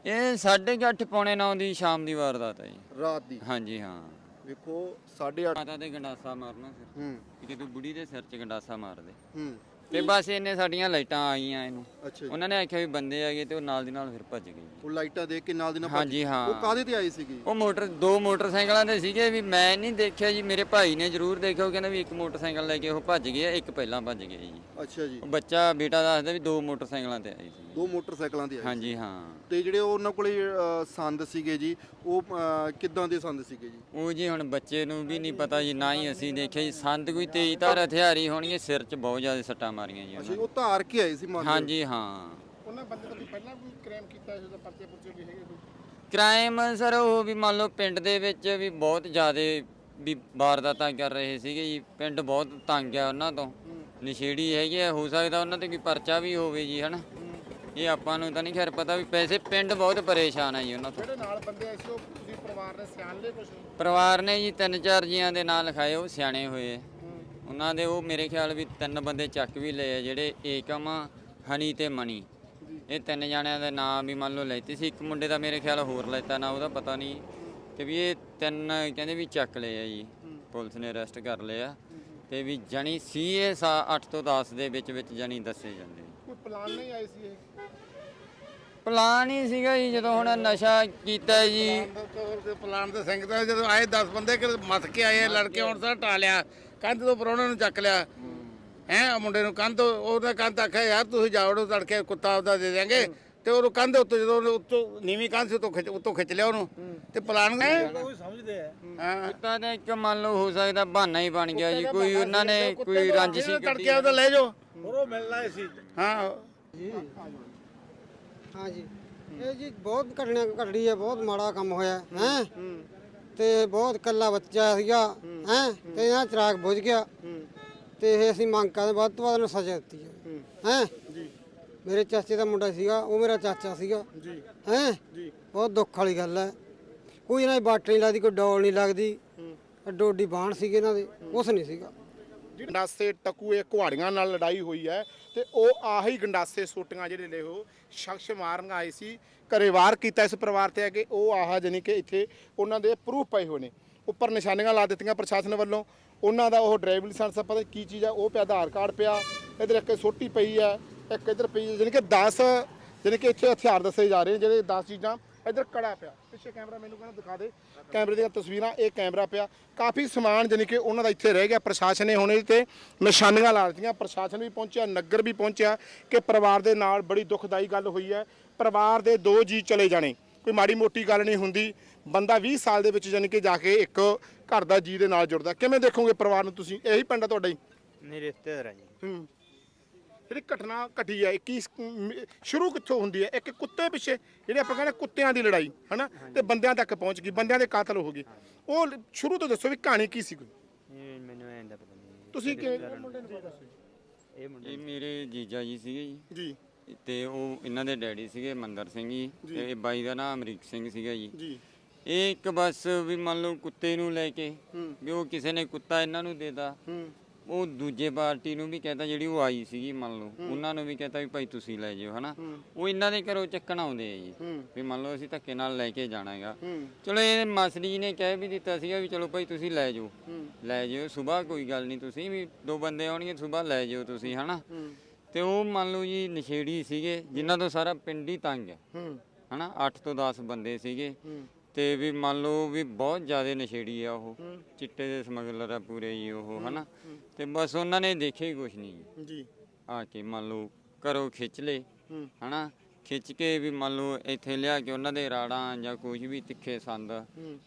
ਇਹ 8:30 ਪੌਣੇ 9 ਦੀ ਸ਼ਾਮ ਦੀ ਵਾਰਦਾਤ ਹੈ ਜੀ। ਰਾਤ ਦੀ? ਹਾਂਜੀ ਹਾਂ। ਵੇਖੋ 8:30 ਮਾਤਾ ਦੇ ਗੰਡਾਸਾ ਮਾਰਨਾ ਫਿਰ। ਹੂੰ। ਕਿ ਤੂੰ ਬੁੜੀ ਦੇ ਸਿਰ 'ਚ ਗੰਡਾਸਾ ਮਾਰ ਦੇ। ਹੂੰ। ਤੇ ਬਸ ਇਹਨੇ ਸਾਡੀਆਂ ਲਾਈਟਾਂ ਆਈਆਂ ਇਹਨੂੰ। ਅੱਛਾ ਜੀ। ਉਹਨਾਂ ਨੇ ਆਖਿਆ ਵੀ ਬੰਦੇ ਹੈਗੇ ਤੇ ਉਹ ਨਾਲ ਦੀ ਨਾਲ ਫਿਰ ਭੱਜ ਗਏ। ਉਹ ਲਾਈਟਾਂ ਦੇਖ ਕੇ ਨਾਲ ਦੀ ਨਾਲ ਭੱਜ ਹਾਂਜੀ ਗਈ। ਹਾਂ। ਉਹ ਕਾਦੇ ਤੇ ਆਈ ਸੀਗੀ? ਉਹ ਮੋਟਰ ਦੋ ਮੋਟਰਸਾਈਕਲਾਂ ਦੇ ਸੀਗੇ ਵੀ ਮੈਂ ਨਹੀਂ ਦੇਖਿਆ ਜੀ ਮੇਰੇ ਭਾਈ ਨੇ ਜ਼ਰੂਰ ਦੇਖਿਆ ਉਹ ਕਹਿੰਦਾ ਵੀ ਇੱਕ ਮੋਟਰਸਾਈਕਲ ਲੈ ਕੇ ਉਹ ਭੱਜ ਗਏ ਆ, ਇੱਕ ਪਹਿਲਾਂ ਭੱਜ ਗਏ ਜੀ। ਅੱਛਾ ਜੀ। ਉਹ ਬੱਚਾ ਬੇਟਾ ਦੱਸਦਾ ਵੀ ਦੋ ਮੋਟਰਸਾਈਕਲਾਂ ਤੇ ਆਏ ਸੀ। ਦੋ ਮੋਟਰਸਾਈਕਲਾਂ ਤੇ ਆਈ ਹਾਂਜੀ ਹਾਂ। ਤੇ ਜਿਹੜੇ ਉਹਨਾਂ ਕੋਲੇ ਅ, ਸੰਦ ਸੀਗੇ ਜੀ ਉਹ ਅ, ਕਿੱਦਾਂ ਦੇ ਸੰਦ ਸੀਗੇ ਜੀ? ਉਹ ਜੀ ਹੁਣ ਬੱਚੇ ਨੂੰ ਵੀ ਨਹੀਂ ਪਤਾ ਜੀ ਨਾ ਹੀ ਅਸੀਂ ਦੇਖਿਆ ਜੀ। ਸੰਦ ਕੋਈ ਤੇਜ਼ ਧਾਰ ਹਥਿਆਰੀ ਹੋਣਗੇ ਸਿਰ 'ਚ ਬਹੁਤ ਜ਼ਿਆਦਾ ਸੱਟਾਂ ਮਾਰੀਆਂ ਜੀ ਅੱਛਾ ਉਹਨਾਂ ਉਹ ਧਾਰ ਕੇ ਆਏ ਸੀ ਮੰਨ ਨੇ। ਲਓ। ਹਾਂਜੀ ਹਾਂ। ਉਹਨਾਂ ਬੰਦੇ ਤੋਂ ਕੋਈ ਪਹਿਲਾਂ ਵੀ ਕ੍ਰਾਈਮ ਕੀਤਾ ਇਸ ਦਾ ਪਰਚੇ ਪੁਰਚੇ ਵੀ ਹੈਗੇ ਕੋਈ? ਕ੍ਰਾਈਮ ਸਰ ਉਹ ਵੀ ਮੰਨ ਲਓ ਪਿੰਡ ਦੇ ਵਿੱਚ ਵੀ ਬਹੁਤ ਜ਼ਿਆਦਾ ਵੀ ਵਾਰਦਾਤਾਂ ਕਰ ਰਹੇ ਸੀਗੇ ਜੀ। ਪਿੰਡ ਬਹੁਤ ਤੰਗ ਆ ਉਹਨਾਂ ਤੋਂ। ਨਸ਼ੇੜੀ ਹੈਗੇ ਆ ਹੋ ਸਕਦਾ ਉਹਨਾਂ ਤੇ ਕੋਈ ਪਰਚਾ ਵੀ ਹੋਵੇ ਜੀ ਹਨਾ। ਇਹ ਆਪਾਂ ਨੂੰ ਤਾਂ ਨਹੀਂ ਖੈਰ ਪਤਾ ਵੀ ਪੈਸੇ ਪਿੰਡ ਬਹੁਤ ਪਰੇਸ਼ਾਨ ਆ ਜੀ ਉਹਨਾਂ ਤੋਂ। ਜਿਹੜੇ ਨਾਲ ਬੰਦੇ ਆਏ ਸੀ ਉਹ ਤੁਸੀਂ ਪਰਿਵਾਰ ਨੇ ਸਿਆਣ ਲਏ ਕੁਝ ਪਰਿਵਾਰ ਨੇ ਜੀ ਤਿੰਨ ਚਾਰ ਜੀਆਂ ਦੇ ਨਾਂ ਲਿਖਾਏ ਉਹ ਸਿਆਣੇ ਹੋਏ। ਆ। ਉਹਨਾਂ ਦੇ ਉਹ ਮੇਰੇ ਖਿਆਲ ਵੀ ਤਿੰਨ ਬੰਦੇ ਚੱਕ ਵੀ ਲਏ ਆ ਜਿਹੜੇ ਏਕਮ ਹਨੀ ਤੇ ਮਣੀ ਇਹ ਤਿੰਨ ਜਣਿਆਂ ਦੇ ਨਾਮ ਵੀ ਮੰਨ ਲਓ ਲੈਤੇ ਸੀ। ਇੱਕ ਮੁੰਡੇ ਦਾ ਮੇਰੇ ਖਿਆਲ ਹੋਰ ਲੈਤਾ ਨਾ ਉਹਦਾ ਪਤਾ ਨਹੀਂ। ਤੇ ਵੀ ਇਹ ਤਿੰਨ ਕਹਿੰਦੇ ਵੀ ਚੱਕ ਲਏ ਆ ਜੀ। ਪੁਲਿਸ ਨੇ ਅਰੈਸਟ ਕਰ ਲਏ ਆ ਤੇ ਵੀ ਜਣੀ ਸੀ ਇਹ 8 ਤੋਂ 10 ਦੇ ਵਿੱਚ ਵਿੱਚ ਜਣੀ ਦੱਸੇ ਜਾਂਦੇ ਕੋਈ ਪਲਾਨ ਨਹੀਂ ਆਏ ਸੀ ਇਹ? ਪਲਾਨ ਹੀ ਸੀਗਾ ਜੀ ਜਦੋਂ ਹੁਣ ਨਸ਼ਾ ਕੀਤਾ ਜੀ। ਪਲਾਨ ਦੇ ਸਿੰਘ ਤਾਂ ਜਦੋਂ ਆਏ 10 ਬੰਦੇ ਕਿ ਮੱਥ ਕੇ ਆਏ ਲੜਕੇ ਹੁਣ ਸਾਰ ਟਾ ਲਿਆ ਕੰਧ ਤੋਂ ਪਰੋਣੇ ਨੂੰ ਚੱਕ ਲਿਆ। ਹੈ ਮੁੰਡੇ ਨੂੰ ਕੰਧ ਤੋਂ ਉਹਦਾ ਕੰਧ ਆਖਿਆ ਯਾਰ ਤੁਸੀਂ ਜਾਵੜੋ ਤੜਕੇ ਕੁੱਤਾ ਆਪਦਾ ਦੇ ਦਿਆਂਗੇ। ਤੇ ਉਹ ਕੰਧ ਉੱਤੇ ਜਦੋਂ ਉਹਨੇ ਉੱਤੋਂ ਨੀਵੀਂ ਕੰਧ ਸੀ ਉੱਤੋਂ ਖਿੱਚ ਉੱਤੋਂ ਖਿੱਚ ਲਿਆ ਉਹਨੂੰ। ਤੇ ਪਲਾਨ ਕੋਈ ਸਮਝਦੇ ਆ। ਹਾਂ। ਤਾਂ ਤਾਂ ਇੱਕ ਮੰਨ ਲਓ ਹੋ ਸਕਦਾ ਬਹਾਨਾ ਹੀ ਬਣ ਗਿਆ ਜੀ ਕੋਈ ਉਹਨਾਂ ਨੇ ਕੋਈ ਰੰਜਿਸ਼ੀ ਕੱਢੀ ਤੜਕੇ ਉਹਦਾ ਲੈ ਜਾਓ। ਉਹ ਮਿਲਣਾ ਸੀ। ਹਾਂ। ਹਾਂ ਜੀ। ਇਹ ਜੀ ਬਹੁਤ ਘਟਨਾ ਘਟੜੀ ਹੈ ਬਹੁਤ ਮਾੜਾ ਕੰਮ ਹੋਇਆ ਹੈ। ਤੇ ਬਹੁਤ ਕੱਲਾ ਬੱਚਾ ਸੀਗਾ ਹੈ। ਤੇ ਇਹਨਾਂ ਚਿਰਾਗ ਬੁਝ ਗਿਆ। ਤੇ ਇਹ ਅਸੀਂ ਮੰਗ ਕਰਦੇ ਵੱਧ ਤੋਂ ਵੱਧ ਨੂੰ ਸਜ਼ਾ ਦਿੱਤੀ ਹੈ। ਹੈ? ਜੀ। ਮੇਰੇ ਚਾਚੇ ਦਾ ਮੁੰਡਾ ਸੀਗਾ ਉਹ ਮੇਰਾ ਚਾਚਾ ਸੀਗਾ। ਜੀ। ਹੈ? ਜੀ। ਬਹੁਤ ਦੁੱਖ ਵਾਲੀ ਗੱਲ ਹੈ। ਕੋਈ ਇਹਨਾਂ ਦੀ ਬਾਟ ਨਹੀਂ ਲੱਗਦੀ ਕੋਈ ਡੋਲ ਨਹੀਂ ਲੱਗਦੀ। ਅੱਡੋ ਅੱਡੀ ਬਾਣ ਸੀਗੇ ਇਹਨਾਂ ਦੇ ਕੁਛ ਨਹੀਂ ਸੀਗਾ। ਗੰਡਾਸੇ ਟਕੂਏ ਕੁਹਾੜੀਆਂ ਨਾਲ ਲੜਾਈ ਹੋਈ ਹੈ ਤੇ ਉਹ ਆਹੀ ਗੰਡਾਸੇ ਸੋਟੀਆਂ ਜਿਹੜੇ ਨੇ ਉਹ ਸ਼ਖਸ ਮਾਰਨ ਆਏ ਸੀ ਘਰੇ ਵਾਰ ਕੀਤਾ ਇਸ ਪਰਿਵਾਰ ਤੇ ਹੈ ਕਿ ਉਹ ਆਹ ਜਾਨੀ ਕਿ ਇੱਥੇ ਉਹਨਾਂ ਦੇ ਪ੍ਰੂਫ ਪਏ ਹੋਏ ਨੇ। ਉੱਪਰ ਨਿਸ਼ਾਨੀਆਂ ਲਾ ਦਿੱਤੀਆਂ ਪ੍ਰਸ਼ਾਸਨ ਵੱਲੋਂ ਉਹਨਾਂ ਦਾ ਉਹ ਡਰਾਈਵਿੰਗ ਲਾਇਸੈਂਸ ਪਤਾ ਕੀ ਚੀਜ਼ ਹੈ ਉਹ ਪਿਆ ਆਧਾਰ ਕਾਰਡ ਪਿਆ ਇਧਰ ਇੱਕ ਸੋਟੀ ਪਈ ਹੈ ਇੱਕ ਇਧਰ ਪਈ ਹੈ, ਜਾਣੀ ਕਿ 10 ਜਾਣੀ ਕਿ ਇੱਥੇ ਹਥਿਆਰ ਦੱਸੇ ਜਾ ਰਹੇ ਨੇ ਜਿਹੜੇ 10 ਚੀਜ਼ਾਂ ਇਧਰ ਕੜਾ ਪਿਆ। ਪਿੱਛੇ ਕੈਮਰਾ ਮੈਨੂੰ ਕਹਿੰਦਾ ਦਿਖਾ ਦੇ। ਕੈਮਰੇ ਦੀਆਂ ਤਸਵੀਰਾਂ ਇਹ ਕੈਮਰਾ ਪਿਆ। ਕਾਫੀ ਸਮਾਨ ਜਾਣੀ ਕਿ ਉਹਨਾਂ ਦਾ ਇੱਥੇ ਰਹਿ ਗਿਆ। ਪ੍ਰਸ਼ਾਸਨ ਨੇ ਹੁਣ ਇਹਦੇ ਤੇ ਨਿਸ਼ਾਨੀਆਂ ਲਾ ਦਿੱਤੀਆਂ। ਪ੍ਰਸ਼ਾਸਨ ਵੀ ਪਹੁੰਚਿਆ ਨਗਰ ਵੀ ਪਹੁੰਚਿਆ ਕਿ ਪਰਿਵਾਰ ਦੇ ਨਾਲ ਬੜੀ ਦੁਖਦਾਈ ਗੱਲ ਹੋਈ ਹੈ। ਪਰਿਵਾਰ ਦੇ ਦੋ ਜੀ ਚਲੇ ਜਾਣੇ। ਕੋਈ ਮਾੜੀ ਮੋਟੀ ਗੱਲ ਨਹੀਂ ਹੁੰਦੀ। ਬੰਦਾ 20 ਸਾਲ ਦੇ ਵਿੱਚ ਜਾਣੀ ਕਿ ਜਾ ਕੇ ਇੱਕ ਘਰ ਦਾ ਜੀ ਦੇ ਨਾਲ ਜੁੜਦਾ। ਕਿਵੇਂ ਦੇਖੋਗੇ ਪਰਿਵਾਰ ਨੂੰ ਤੁਸੀਂ? ਇਹੀ ਪਿੰਡ ਆ ਤੁਹਾਡਾ ਹੀ ਮੇਰੇ ਰਿਸ਼ਤੇਦਾਰ ਆ ਜੀ। ਹੂੰ। ਜਿਹੜੀ ਘਟਨਾ ਘਟੀ ਹੈ ਇਹ ਕੀ ਮ- ਸ਼ੁਰੂ ਕਿੱਥੋਂ ਹੁੰਦੀ ਹੈ ਇੱਕ ਕੁੱਤੇ ਪਿੱਛੇ ਜਿਹੜੇ ਆਪਾਂ ਕਹਿੰਦੇ ਕੁੱਤਿਆਂ ਦੀ ਲੜਾਈ ਹਨਾ? ਤੇ ਬੰਦਿਆਂ ਤੱਕ ਪਹੁੰਚ ਗਈ ਬੰਦਿਆਂ ਦੇ ਕਾਤਲ ਹੋ ਗਏ ਉਹ ਲ- ਸ਼ੁਰੂ ਤੋਂ ਦੱਸੋ ਵੀ ਕਹਾਣੀ ਕੀ ਸੀ ਕੋਈ? ਮੈਨੂੰ ਐਂ ਦਾ ਪਤਾ ਨਹੀਂ। ਤੁਸੀਂ ਕਿ ਇਹ ਮੁੰਡੇ ਇਹ ਮੇਰੇ ਜੀਜਾ ਜੀ ਸੀਗੇ ਜੀ। ਜੀ। ਤੇ ਉਹ ਇਹਨਾਂ ਦੇ ਡੈਡੀ ਸੀਗੇ ਮੰਦਰ ਸਿੰਘ ਜੀ। ਤੇ ਇਹ ਬਾਈ ਦਾ ਨਾਮ ਅਮਰੀਕ ਸਿੰਘ ਸੀਗਾ ਜੀ। ਜੀ। ਇਹ ਇੱਕ ਬਸ ਵੀ ਮੰਨ ਲਓ ਕੁੱਤੇ ਨੂੰ ਲੈ ਕੇ ਵੀ ਉਹ ਕਿਸੇ ਨੇ ਕੁੱਤਾ ਇਹਨਾਂ ਨੂੰ ਦੇਤਾ ਉਹ ਦੂਜੇ ਪਾਰਟੀ ਨੂੰ ਵੀ ਕਹਤਾ ਜਿਹੜੀ ਉਹ ਆਈ ਸੀਗੀ ਮੰਨ ਲਓ ਉਹਨਾਂ ਨੂੰ ਵੀ ਕਹਤਾ ਵੀ ਭਾਈ ਤੁਸੀਂ ਲੈ ਜਿਓ ਹਨਾ? ਉਹ ਇਹਨਾਂ ਦੇ ਘਰੋਂ ਚੱਕਣ ਆਉਂਦੇ ਆ ਜੀ। ਵੀ ਮੰਨ ਲਓ ਅਸੀਂ ਧੱਕੇ ਨਾਲ ਲੈ ਕੇ ਜਾਣਾ ਹੈਗਾ। ਚਲੋ ਇਹ ਮਾਸੜੀ ਨੇ ਕਹਿ ਵੀ ਦਿੱਤਾ ਸੀਗਾ ਵੀ ਚਲੋ ਭਾਈ ਤੁਸੀਂ ਲੈ ਜਾਓ। ਲੈ ਜਿਓ ਸਵੇਰ ਕੋਈ ਗੱਲ ਨਹੀਂ ਤੁਸੀਂ ਵੀ ਦੋ ਬੰਦੇ ਆਉਣਗੇ ਸਵੇਰ ਲੈ ਜਿਓ ਤੁਸੀਂ ਹਨਾ? ਤੇ ਉਹ ਮੰਨ ਲਓ ਜੀ ਨਸ਼ੇੜੀ ਸੀਗੇ ਜਿਨ੍ਹਾਂ ਤੋਂ ਸਾਰਾ ਪਿੰਡ ਹੀ ਤੰਗ ਹੈ। ਹਨਾ? 8 ਤੋਂ 10 ਬੰਦੇ ਸੀਗੇ। ਤੇ ਵੀ ਮੰਨ ਲਓ ਵੀ ਬਹੁਤ ਜ਼ਿਆਦਾ ਨਸ਼ੇੜੀ ਆ ਉਹ। ਚਿੱਟੇ ਦੇ ਸਮਗਲਰ ਆ ਪੂਰੇ ਜੀ ਉਹ ਹਨਾ? ਤੇ ਬਸ ਉਹਨਾਂ ਨੇ ਦੇਖਿਆ ਹੀ ਕੁਛ ਨਹੀਂ। ਜੀ। ਆ ਕੇ ਮੰਨ ਲਓ ਘਰੋਂ ਖਿੱਚ ਲੇ ਹਨਾ? ਖਿੱਚ ਕੇ ਵੀ ਮੰਨ ਲਓ ਇੱਥੇ ਲਿਆ ਕੇ ਉਹਨਾਂ ਦੇ ਰਾੜਾਂ ਜਾਂ ਕੁਝ ਵੀ ਤਿੱਖੇ ਸੰਦ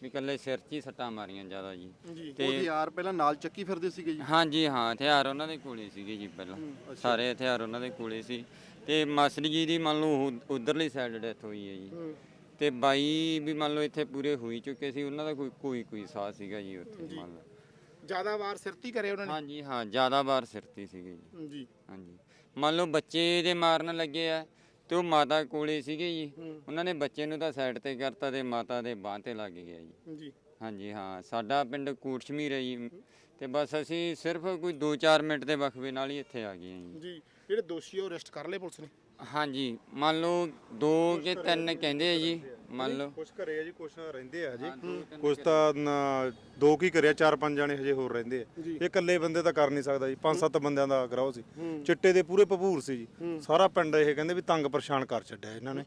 ਵੀ ਕੱਲੇ ਸਿਰ 'ਚ ਹੀ ਸੱਟਾਂ ਮਾਰੀਆਂ ਜ਼ਿਆਦਾ ਜੀ। ਉਹ ਤੇ ਹਥਿਆਰ ਪਹਿਲਾਂ ਨਾਲ ਚੱਕੀ ਫਿਰਦੇ ਸੀਗੇ ਜੀ? ਹਾਂਜੀ ਹਾਂ ਹਥਿਆਰ ਉਹਨਾਂ ਦੇ ਕੋਲੇ ਸੀਗੇ ਜੀ ਪਹਿਲਾਂ। ਸਾਰੇ ਹਥਿਆਰ ਉਹਨਾਂ ਦੇ ਕੋਲੇ ਸੀ। ਤੇ ਮਾਸੜੀ ਜੀ ਦੀ ਮੰਨ ਲਓ ਉਧਰਲੀ ਸਾਈਡ ਡੈਥ ਹੋਈ ਹੈ ਜੀ। ਤੇ ਬਾਈ ਵੀ ਮੰਨ ਲਓ ਇੱਥੇ ਪੂਰੇ ਹੋਈ ਚੁੱਕੇ ਸੀ ਉਹਨਾਂ ਦਾ ਕੋਈ ਕੋਈ ਕੋਈ ਸਾਹ ਸੀਗਾ ਜੀ ਉੱਥੇ ਮੰਨ ਲਓ। ਜ਼ਿਆਦਾ ਵਾਰ ਸਿਰਤੀ ਕਰੇ ਉਹਨਾਂ ਹਾਂਜੀ ਹਾਂ ਜ਼ਿਆਦਾ ਵਾਰ ਸਿਰਤੀ ਸੀਗੇ ਜੀ। ਨੇ ਜੀ। ਹਾਂਜੀ। ਮੰਨ ਲਓ ਬੱਚੇ ਦੇ ਮਾਰਨ ਲੱਗੇ ਆ ਤੇ ਉਹ ਮਾਤਾ ਕੋਲੇ ਸੀਗੇ ਜੀ। ਉਹਨਾਂ ਨੇ ਬੱਚੇ ਨੂੰ ਤਾਂ ਸਾਈਡ ਤੇ ਕਰਤਾ ਤੇ ਮਾਤਾ ਦੇ ਬਾਹ ਤੇ ਲੱਗ ਗਿਆ ਜੀ। ਜੀ। ਹਾਂਜੀ ਹਾਂ ਸਾਡਾ ਪਿੰਡ ਕੋਟਸ਼ਮੀਰ ਹੈ ਜੀ। ਤੇ ਬਸ ਅਸੀਂ ਸਿਰਫ ਕੋਈ 2-4 ਮਿੰਟ ਦੇ ਵਕਫੇ ਨਾਲ ਹੀ ਇੱਥੇ ਆ ਗਏ ਹਾਂ ਜੀ। ਜੀ ਜਿਹੜੇ ਦੋਸ਼ੀ ਉਹ ਅਰੈਸਟ ਕਰ ਲਏ ਪੁਲਿਸ ਨੇ? ਹਾਂਜੀ ਮੰਨ ਲਓ ਦੋ ਕਿ ਤਿੰਨ ਕਹਿੰਦੇ ਆ ਜੀ ਮੰਨ ਲਓ। ਕੁਛ ਘਰੇ ਆ ਜੀ ਕੁਛ ਰਹਿੰਦੇ ਆ ਜੀ। ਕੁਛ ਤਾਂ ਨਾ- ਦੋ ਕੀ ਕਰਿਆ ਚਾਰ ਪੰਜ ਜਾਣੇ ਹਜੇ ਹੋਰ ਰਹਿੰਦੇ ਆ। ਇਹ ਇਕੱਲੇ ਬੰਦੇ ਤਾਂ ਕਰ ਨਹੀਂ ਸਕਦਾ ਜੀ ਪੰਜ ਸੱਤ ਬੰਦਿਆਂ ਦਾ ਗਰਾਹ ਸੀ। ਚਿੱਟੇ ਦੇ ਪੂਰੇ ਭਪੂਰ ਸੀ ਜੀ। ਸਾਰਾ ਪਿੰਡ ਇਹ ਕਹਿੰਦੇ ਵੀ ਤੰਗ ਪਰੇਸ਼ਾਨ ਕਰ ਛੱਡਿਆ ਇਹਨਾਂ ਨੇ।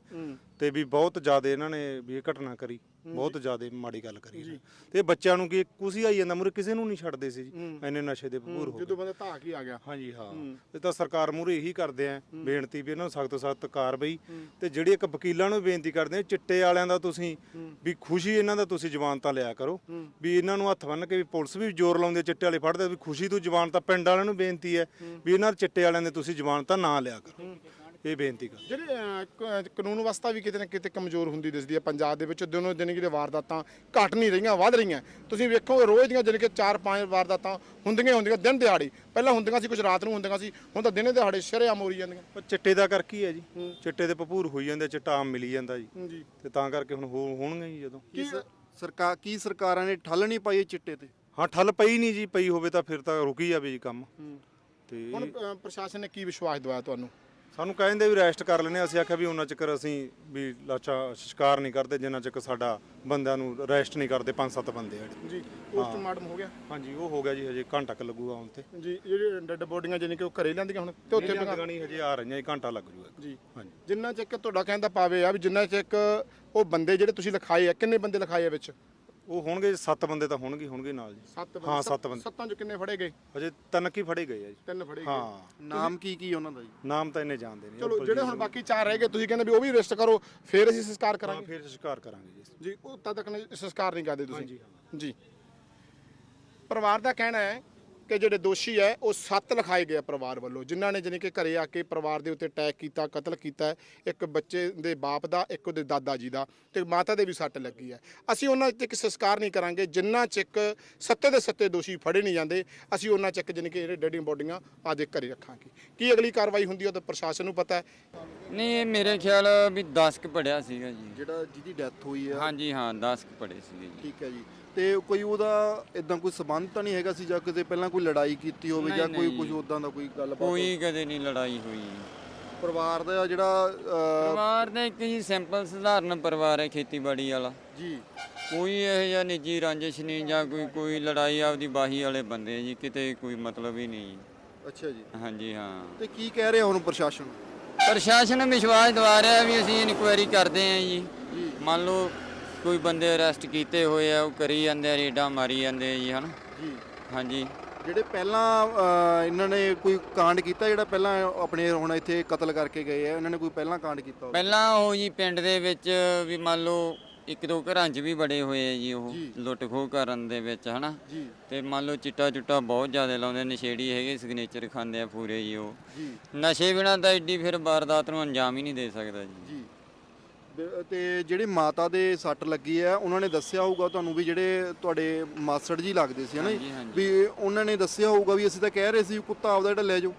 ਤੇ ਵੀ ਬਹੁਤ ਜ਼ਿਆਦਾ ਇਹਨਾਂ ਨੇ ਵੀ ਇਹ ਘਟਨਾ ਕਰੀ। ਬਹੁਤ ਜ਼ਿਆਦਾ ਮਾੜੀ ਗੱਲ ਕਰੀ। ਤੇ ਬੱਚਿਆਂ ਨੂੰ ਕੀ ਹੀ ਆਈ ਜਾਂਦਾ ਮੁਰੇ ਕਿਸੇ ਨੂੰ ਨਹੀਂ ਛੱਡਦੇ ਸੀ। ਜੀ ਇੰਨੇ ਨਸ਼ੇ ਦੇ ਭਪੂਰ ਹੋ ਜਦੋਂ ਬੰਦਾ ਧਾਕ ਹੀ ਆ ਗਿਆ। ਹਾਂਜੀ ਹਾਂ। ਇਹ ਤਾਂ ਸਰਕਾਰ ਮੂਰੇ ਇਹੀ ਕਰਦੇ ਆ ਬੇਨਤੀ ਵੀ ਇਹਨਾਂ ਨੂੰ ਸਖਤ ਸਖਤ ਕਾਰਵਾਈ। ਤੇ ਜਿਹੜੀ ਇੱਕ ਵਕੀਲਾਂ ਨੂੰ ਬੇਨਤੀ ਕਰਦੇ ਆ ਚਿੱਟੇ ਵਾਲਿਆਂ ਦਾ ਤੁਸੀਂ ਵੀ ਖੁਸ਼ੀ ਇਹਨਾਂ ਦਾ ਤੁਸੀਂ ਜ਼ਮਾਨਤਾਂ ਲਿਆ ਕਰੋ। ਵੀ ਇਹਨਾਂ ਨੂੰ ਹੱਥ ਬੰਨ ਕੇ ਵੀ ਪੁਲਿਸ ਵੀ ਜ਼ੋਰ ਲਾਉਂਦੀ ਚਿੱਟੇ ਵਾਲੇ ਫੜਦੇ ਵੀ ਖੁਸ਼ੀ ਤੋਂ ਜ਼ਮਾਨਤਾਂ ਪਿੰਡ ਵਾਲਿਆਂ ਨੂੰ ਬੇਨਤੀ ਹੈ ਵੀ ਇਹਨਾਂ ਚਿੱਟੇ ਵਾਲਿਆਂ ਦੇ ਤੁਸੀਂ ਜ਼ਮਾਨਤਾਂ ਨਾ ਲਿਆ ਕਰੋ। ਇਹ ਬੇਨਤੀ ਕਰ। ਜਿਹੜੇ ਅਹ, ਕ- ਕਾਨੂੰਨ ਵਿਵਸਥਾ ਵੀ ਕਿਤੇ ਨਾ ਕਿਤੇ ਕਮਜ਼ੋਰ ਹੁੰਦੀ ਦਿਸਦੀ ਹੈ। ਪੰਜਾਬ ਦੇ ਵਿੱਚ ਦਿਨੋਂ ਦਿਨ ਜਿਹੜੇ ਵਾਰਦਾਤਾਂ ਘਟ ਨਹੀਂ ਰਹੀਆਂ ਵੱਧ ਰਹੀਆਂ। ਤੁਸੀਂ ਵੇਖੋ ਰੋਜ਼ ਦੀਆਂ ਜਿਹੜੇ ਕਿ 4-5 ਵਾਰਦਾਤਾਂ ਹੁੰਦੀਆਂ ਹੀ ਹੁੰਦੀਆਂ ਦਿਨ ਦਿਹਾੜੀ। ਪਹਿਲਾਂ ਹੁੰਦੀਆਂ ਸੀ ਕੁਝ ਰਾਤ ਨੂੰ ਹੁੰਦੀਆਂ ਸੀ ਹੁਣ ਤਾਂ ਦਿਨੇ ਦਿਹਾੜੇ ਸ਼ਰੇਆਮ ਹੋ ਰਹੀ ਜਾਂਦੀਆਂ। ਪਰ ਚਿੱਟੇ ਦਾ ਕਰਕੇ ਹੀ ਹੈ ਜੀ। ਚਿੱਟੇ ਦੇ ਭਪੂਰ ਹੋਈ ਜਾਂਦੇ ਚਿੱਟਾ ਆਮ ਮਿਲੀ ਜਾਂਦਾ ਜੀ। ਜੀ। ਤੇ ਤਾਂ ਕਰਕੇ ਹੁਣ ਹੋ- ਹੋਣਗੇ ਜੀ ਜਦੋਂ। ਕੀ ਸਰਕਾਰ ਕੀ ਸਰਕਾਰਾਂ ਨੇ ਠੱਲ ਨਹੀਂ ਪਾਈ ਇਹ ਚਿੱਟੇ ਤੇ? ਹਾਂ ਠੱਲ ਪਈ ਨਹੀਂ ਜੀ ਪਈ ਹੋਵੇ ਤਾਂ ਫਿਰ ਤਾਂ ਰੁਕੀ ਜਾਵੇ ਜੀ ਕੰਮ। ਤੇ ਹੁਣ ਅਹ, ਪ੍ਰਸ਼ਾਸਨ ਨੇ ਕੀ ਵਿਸ਼ਵਾਸ ਦਿਵਾਇਆ ਤੁਹਾਨੂੰ? ਸਾਨੂੰ ਕਹਿੰਦੇ ਵੀ ਰੈਸਟ ਕਰ ਲੈਣੇ ਅਸੀਂ ਆਖਿਆ ਵੀ ਉਹਨਾਂ ਚਿਕਰ ਅਸੀਂ ਵੀ ਲਾਚਾ ਸ਼ਿਕਾਰ ਨਹੀਂ ਕਰਦੇ ਜਿੰਨਾ ਚਿਕਰ ਸਾਡਾ ਬੰਦਿਆਂ ਨੂੰ ਰੈਸਟ ਨਹੀਂ ਕਰਦੇ ਪੰਜ ਸੱਤ ਬੰਦੇ ਆ ਜਿਹੜੇ। ਜੀ ਪੋਸਟਮਾਰਟਮ ਹੋ ਗਿਆ? ਹਾਂਜੀ ਉਹ ਹੋ ਗਿਆ ਜੀ ਹਜੇ ਘੰਟਾ ਕ ਲੱਗੂਗਾ ਆਉਣ ਤੇ। ਜੀ ਜਿਹੜੇ ਡੈੱਡ ਬੋਡੀਆਂ ਜਿਹਨੇ ਕਿ ਉਹ ਘਰੇ ਲੈਂਦੀਆਂ ਹੁਣ? ਤੇ ਉੱਥੇ ਨਹੀਂ ਹਜੇ ਆ ਰਹੀਆਂ ਜੀ ਘੰਟਾ ਲੱਗ ਜੂਗਾ। ਜੀ। ਹਾਂਜੀ। ਜਿੰਨਾ ਚਿਕ ਤੁਹਾਡਾ ਕਹਿੰਦਾ ਪਾਵੇ ਆ ਵੀ ਜਿੰਨਾ ਚਿਕ ਉਹ ਬੰਦੇ ਜਿਹੜੇ ਤੁਸੀਂ ਲਿਖਾਏ ਆ ਕਿੰਨੇ ਬੰਦੇ ਲਿਖਾਏ ਆ ਵਿੱਚ? ਉਹ ਹੋਣਗੇ ਸੱਤ ਬੰਦੇ ਤਾਂ ਹੋਣਗੇ ਹੋਣਗੇ ਨਾਲ ਜੀ। ਸੱਤ ਹਾਂ ਸੱਤ ਬੰਦੇ। ਸੱਤਾਂ ਚ ਕਿੰਨੇ ਫੜੇ ਗਏ? ਹਜੇ ਤਿੰਨ ਕੀ ਫੜੇ ਗਏ ਆ ਜੀ। ਤਿੰਨ ਫੜੇ ਗਏ। ਹਾਂ। ਨਾਮ ਕੀ ਕੀ ਉਹਨਾਂ ਦਾ ਜੀ? ਨਾਮ ਤਾਂ ਇਹਨੇ ਜਾਣਦੇ ਨਹੀਂ। ਚਲੋ ਜਿਹੜੇ ਹੁਣ ਬਾਕੀ ਚਾਰ ਰਹਿ ਗਏ ਤੁਸੀਂ ਕਹਿੰਦੇ ਵੀ ਉਹ ਵੀ ਅਰੈਸਟ ਕਰੋ ਫਿਰ ਅਸੀਂ ਸੰਸਕਾਰ ਹਾਂ ਕਰਾਂਗੇ। ਫਿਰ ਸ਼ਿਕਾਰ ਕਰਾਂਗੇ ਜੀ। ਜੀ ਉਹ ਤਦ ਤੱਕ ਨਹੀਂ- ਸੰਸਕਾਰ ਨਹੀਂ ਕਰਦੇ ਤੁਸੀਂ। ਜੀ। ਪਰਿਵਾਰ ਦਾ ਕਹਿਣਾ ਹੈ ਕਿ ਜਿਹੜੇ ਦੋਸ਼ੀ ਹੈ ਉਹ ਸੱਤ ਲਿਖਾਏ ਗਏ ਪਰਿਵਾਰ ਵੱਲੋਂ। ਜਿਨ੍ਹਾਂ ਨੇ ਜਾਣੀ ਕਿ ਘਰੇ ਆ ਕੇ ਪਰਿਵਾਰ ਦੇ ਉੱਤੇ ਅਟੈਕ ਕੀਤਾ ਕਤਲ ਕੀਤਾ। ਇੱਕ ਬੱਚੇ ਦੇ ਬਾਪ ਦਾ ਇੱਕ ਉਹਦੇ ਦਾਦਾ ਜੀ ਦਾ ਤੇ ਮਾਤਾ ਦੇ ਵੀ ਸੱਟ ਲੱਗੀ ਹੈ। ਅਸੀਂ ਉਹਨਾਂ ਤੇ ਇੱਕ ਸੰਸਕਾਰ ਨਹੀਂ ਕਰਾਂਗੇ। ਜਿੰਨਾ ਚਿਕ ਸੱਤੇ ਦੇ ਸੱਤੇ ਦੋਸ਼ੀ ਫੜੇ ਨਹੀਂ ਜਾਂਦੇ ਅਸੀਂ ਉਹਨਾਂ ਚਿਕ ਜਾਣੀ ਕਿ ਜਿਹੜੇ ਡੈਡੀ ਬੋਡੀਆਂ ਆਦੇ ਘਰੇ ਰੱਖਾਂਗੇ। ਕੀ ਅਗਲੀ ਕਾਰਵਾਈ ਹੁੰਦੀ ਹੈ ਉਹ ਤਾਂ ਪ੍ਰਸ਼ਾਸਨ ਨੂੰ ਪਤਾ ਹੈ। ਨਹੀਂ ਇਹ ਮੇਰੇ ਖਿਆਲ ਵੀ 10 ਕ ਪੜਿਆ ਸੀਗਾ ਜੀ। ਜਿਹੜਾ ਜਿਹਦੀ ਡੈਥ ਹੋਈ ਹੈ ਹਾਂਜੀ ਹਾਂ 10 ਕ ਪੜੇ ਸੀਗੇ ਜੀ। ਠੀਕ ਹੈ ਜੀ। ਤੇ ਕੋਈ ਉਹਦਾ ਇਦਾਂ ਕੋਈ ਸਬੰਧ ਤਾਂ ਨਹੀਂ ਹੈਗਾ ਸੀ ਜਾਂ ਕਿਤੇ ਪਹਿਲਾਂ ਕੋਈ ਲੜਾਈ ਕੀਤੀ ਹੋਵੇ ਜਾਂ ਕੋਈ। ਕੁਝ ਉਦਾਂ ਦਾ ਕੋਈ ਗੱਲਬਾਤ ਕੋਈ ਕਦੇ ਨਹੀਂ ਲੜਾਈ ਹੋਈ। ਪਰਿਵਾਰ ਦਾ ਜਿਹੜਾ ਅਹ, ਪਰਿਵਾਰ ਦਾ ਇੱਕ ਹੀ ਸਿੰਪਲ ਸਧਾਰਨ ਪਰਿਵਾਰ ਹੈ ਖੇਤੀਬਾੜੀ ਵਾਲਾ। ਜੀ। ਕੋਈ ਇਹੋ ਜਿਹਾ ਨਿੱਜੀ ਰੰਜਿਸ਼ ਨਹੀਂ ਜਾਂ ਕੋਈ ਕੋਈ ਲੜਾਈ ਆਪਦੀ ਬਾਹੀ ਵਾਲੇ ਬੰਦੇ ਆ ਜੀ ਕਿਤੇ ਕੋਈ ਮਤਲਬ ਹੀ ਨਹੀਂ। ਅੱਛਾ ਜੀ। ਹਾਂਜੀ ਹਾਂ। ਤੇ ਕੀ ਕਹਿ ਰਿਹਾ ਹੁਣ ਪ੍ਰਸ਼ਾਸਨ? ਪ੍ਰਸ਼ਾਸਨ ਵਿਸ਼ਵਾਸ ਦਿਵਾ ਰਿਹਾ ਵੀ ਅਸੀਂ ਇਨਕੁਆਇਰੀ ਕਰਦੇ ਆਂ ਜੀ। ਜੀ। ਮੰਨ ਲਓ ਕੋਈ ਬੰਦੇ ਅਰੈਸਟ ਕੀਤੇ ਹੋਏ ਆ ਉਹ ਕਰੀ ਜਾਂਦੇ ਆ ਰੇਡਾਂ ਮਾਰੀ ਜਾਂਦੇ ਆ ਜੀ ਹਨ? ਜੀ। ਹਾਂਜੀ। ਜਿਹੜੇ ਪਹਿਲਾਂ ਅਹ, ਇਹਨਾਂ ਨੇ ਕੋਈ ਕਾਂਡ ਕੀਤਾ ਜਿਹੜਾ ਪਹਿਲਾਂ ਆਪਣੇ ਹੁਣ ਇੱਥੇ ਕਤਲ ਕਰਕੇ ਗਏ ਆ ਇਹਨਾਂ ਨੇ ਕੋਈ ਪਹਿਲਾਂ ਕਾਂਡ ਕੀਤਾ ਹੋਵੇ? ਪਹਿਲਾਂ ਉਹ ਜੀ ਪਿੰਡ ਦੇ ਵਿੱਚ ਵੀ ਮੰਨ ਲਓ ਇੱਕ ਦੋ ਘਰਾਂ 'ਚ ਵੀ ਬੜੇ ਹੋਏ ਆ ਜੀ ਉਹ ਜੀ। ਲੁੱਟ ਖੋਹ ਕਰਨ ਦੇ ਵਿੱਚ ਹਨਾ? ਜੀ। ਤੇ ਮੰਨ ਲਓ ਚਿੱਟਾ ਚੁੱਟਾ ਬਹੁਤ ਜ਼ਿਆਦਾ ਲਾਉਂਦੇ ਨਸ਼ੇੜੀ ਹੈਗੇ ਸਿਗਨੇਚਰ ਖਾਂਦੇ ਆ ਪੂਰੇ ਜੀ ਉਹ। ਜੀ। ਨਸ਼ੇ ਬਿਨਾਂ ਤਾਂ ਐਡੀ ਫਿਰ ਵਾਰਦਾਤ ਨੂੰ ਅੰਜਾਮ ਹੀ ਨਹੀਂ ਦੇ ਸਕਦਾ ਜੀ। ਜੀ। ਤੇ ਜਿਹੜੇ ਮਾਤਾ ਦੇ ਸੱਟ ਲੱਗੀ ਹੈ ਉਹਨਾਂ ਨੇ ਦੱਸਿਆ ਹੋਊਗਾ ਤੁਹਾਨੂੰ ਵੀ ਜਿਹੜੇ ਤੁਹਾਡੇ ਮਾਸੜ ਜੀ ਲੱਗਦੇ ਸੀ ਹਨਾ ਜੀ? ਹਾਂਜੀ, ਹਾਂਜੀ। ਵੀ ਉਹਨਾਂ ਨੇ ਦੱਸਿਆ ਹੋਊਗਾ ਵੀ ਅਸੀਂ ਤਾਂ ਕਹਿ ਰਹੇ ਸੀ ਕੁੱਤਾ ਆਪਦਾ ਜਿਹੜਾ ਲੈ ਜਾਓ।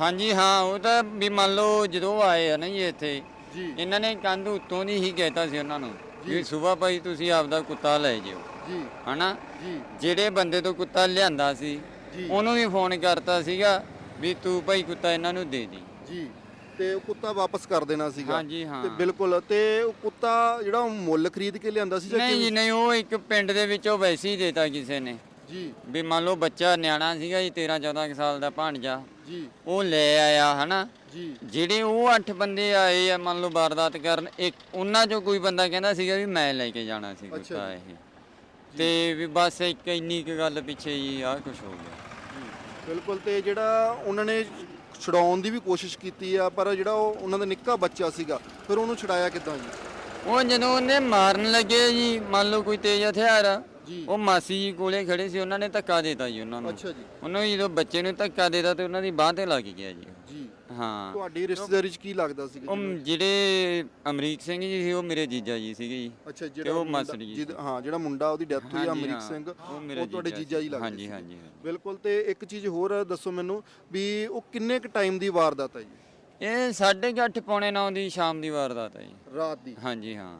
ਹਾਂਜੀ ਹਾਂ ਉਹ ਤਾਂ ਵੀ ਮੰਨ ਲਓ ਜਦੋਂ ਆਏ ਆ ਨਾ ਜੀ ਇੱਥੇ ਜੀ। ਇਹਨਾਂ ਨੇ ਕੰਧ ਉੱਤੋਂ ਦੀ ਹੀ ਕਹਿਤਾ ਸੀ ਉਹਨਾਂ ਨੂੰ ਵੀ ਸਵੇਰ ਭਾਈ ਤੁਸੀਂ ਆਪਦਾ ਕੁੱਤਾ ਲੈ ਜਿਓ ਜੀ। ਹਨਾ? ਜੀ। ਜਿਹੜੇ ਬੰਦੇ ਤੋਂ ਕੁੱਤਾ ਲਿਆਂਦਾ ਸੀ ਜੀ। ਉਹਨੂੰ ਵੀ ਫੋਨ ਕਰਤਾ ਸੀਗਾ ਵੀ ਤੂੰ ਭਾਈ ਕੁੱਤਾ ਇਹਨਾਂ ਨੂੰ ਦੇ ਦੀ। ਜੀ। ਤੇ ਉਹ ਕੁੱਤਾ ਵਾਪਸ ਕਰ ਦੇਣਾ ਸੀਗਾ। ਹਾਂਜੀ ਹਾਂ। ਤੇ ਬਿਲਕੁਲ ਤੇ ਉਹ ਕੁੱਤਾ ਜਿਹੜਾ ਉਹ ਮੁੱਲ ਖਰੀਦ ਕੇ ਲਿਆਂਦਾ ਸੀ ਨਹੀਂ ਜੀ? ਨਹੀਂ ਉਹ ਇੱਕ ਪਿੰਡ ਦੇ ਵਿੱਚੋਂ ਵੈਸੇ ਹੀ ਦੇਤਾ ਕਿਸੇ ਨੇ। ਜੀ। ਵੀ ਮੰਨ ਲਓ ਬੱਚਾ ਨਿਆਣਾ ਸੀਗਾ ਜੀ 13 14 ਕੁ ਸਾਲ ਦਾ ਭਾਣਜਾ। ਜੀ। ਉਹ ਲੈ ਆਇਆ ਹਨਾ? ਜੀ। ਜਿਹੜੇ ਉਹ ਅੱਠ ਬੰਦੇ ਆਏ ਆ ਮੰਨ ਲਓ ਵਾਰਦਾਤ ਕਰਨ ਇੱਕ ਉਹਨਾਂ ਚੋਂ ਕੋਈ ਬੰਦਾ ਕਹਿੰਦਾ ਸੀਗਾ ਵੀ ਮੈਂ ਲੈ ਕੇ ਜਾਣਾ ਸੀ ਅੱਛਾ ਕੁੱਤਾ। ਇਹ। ਤੇ ਵੀ ਬਸ ਇੱਕ ਇੰਨੀ ਕੁ ਗੱਲ ਪਿੱਛੇ ਜੀ ਆਹ ਕੁਝ ਹੋ ਗਿਆ। ਬਿਲਕੁਲ ਤੇ ਜਿਹੜਾ ਉਹਨਾਂ ਨੇ ਛਡਾਉਣ ਦੀ ਵੀ ਕੋਸ਼ਿਸ਼ ਕੀਤੀ ਆ ਪਰ ਜਿਹੜਾ ਉਹ ਉਹਨਾਂ ਦਾ ਨਿੱਕਾ ਬੱਚਾ ਸੀਗਾ ਫਿਰ ਉਹਨੂੰ ਛਡਾਇਆ ਕਿੱਦਾਂ ਜੀ? ਉਹ ਜਦੋਂ ਉਹਨੇ ਮਾਰਨ ਲੱਗੇ ਜੀ ਮੰਨ ਲਓ ਕੋਈ ਤੇਜ਼ ਹਥਿਆਰ ਆ, ਜੀ। ਉਹ ਮਾਸੀ ਜੀ ਕੋਲੇ ਖੜੇ ਸੀ ਉਹਨਾਂ ਨੇ ਧੱਕਾ ਦੇਤਾ ਜੀ ਉਹਨਾਂ ਨੂੰ। ਅੱਛਾ ਜੀ। ਉਹਨਾਂ ਜਦੋਂ ਬੱਚੇ ਨੂੰ ਧੱਕਾ ਦੇਤਾ ਤੇ ਉਹਨਾਂ ਦੀ ਬਾਹ ਤੇ ਲੱਗ ਗਿਆ ਜੀ। ਜੀ। ਹਾਂ ਤੁਹਾਡੀ ਰਿਸ਼ਤੇਦਾਰੀ ਚ ਕੀ ਲੱਗਦਾ ਸੀਗਾ ਉਹ? ਜਿਹੜੇ ਅਮਰੀਕ ਸਿੰਘ ਜੀ ਸੀ ਉਹ ਮੇਰੇ ਜੀਜਾ ਜੀ ਸੀਗੇ ਜੀ ਅੱਛਾ ਜਿਹੜਾ ਉਹ ਮੁੰਡਾ- ਮਾਸੜ ਜੀ ਜਿਹਦਾ- ਹਾਂ ਜਿਹੜਾ ਮੁੰਡਾ ਉਹਦੀ ਡੈਥ ਹੋਈ ਆ ਹਾਂਜੀ, ਅਮਰੀਕ ਹਾਂ, ਸਿੰਘ ਉਹ ਮੇਰੇ ਉਹ ਤੁਹਾਡੇ ਜੀਜਾ ਜੀ। ਲੱਗਦੇ। ਹਾਂਜੀ, ਹਾਂਜੀ। ਬਿਲਕੁਲ ਤੇ ਇੱਕ ਚੀਜ਼ ਹੋਰ ਦੱਸੋ ਮੈਨੂੰ ਵੀ ਉਹ ਕਿੰਨੇ ਕ ਟਾਈਮ ਦੀ ਵਾਰਦਾਤ ਹੈ ਜੀ ਇਹ 8:30 ਪੌਣੇ 9 ਦੀ ਸ਼ਾਮ ਦੀ ਵਾਰਦਾਤ ਹੈ ਜੀ ਰਾਤ ਦੀ ਹਾਂਜੀ ਹਾਂ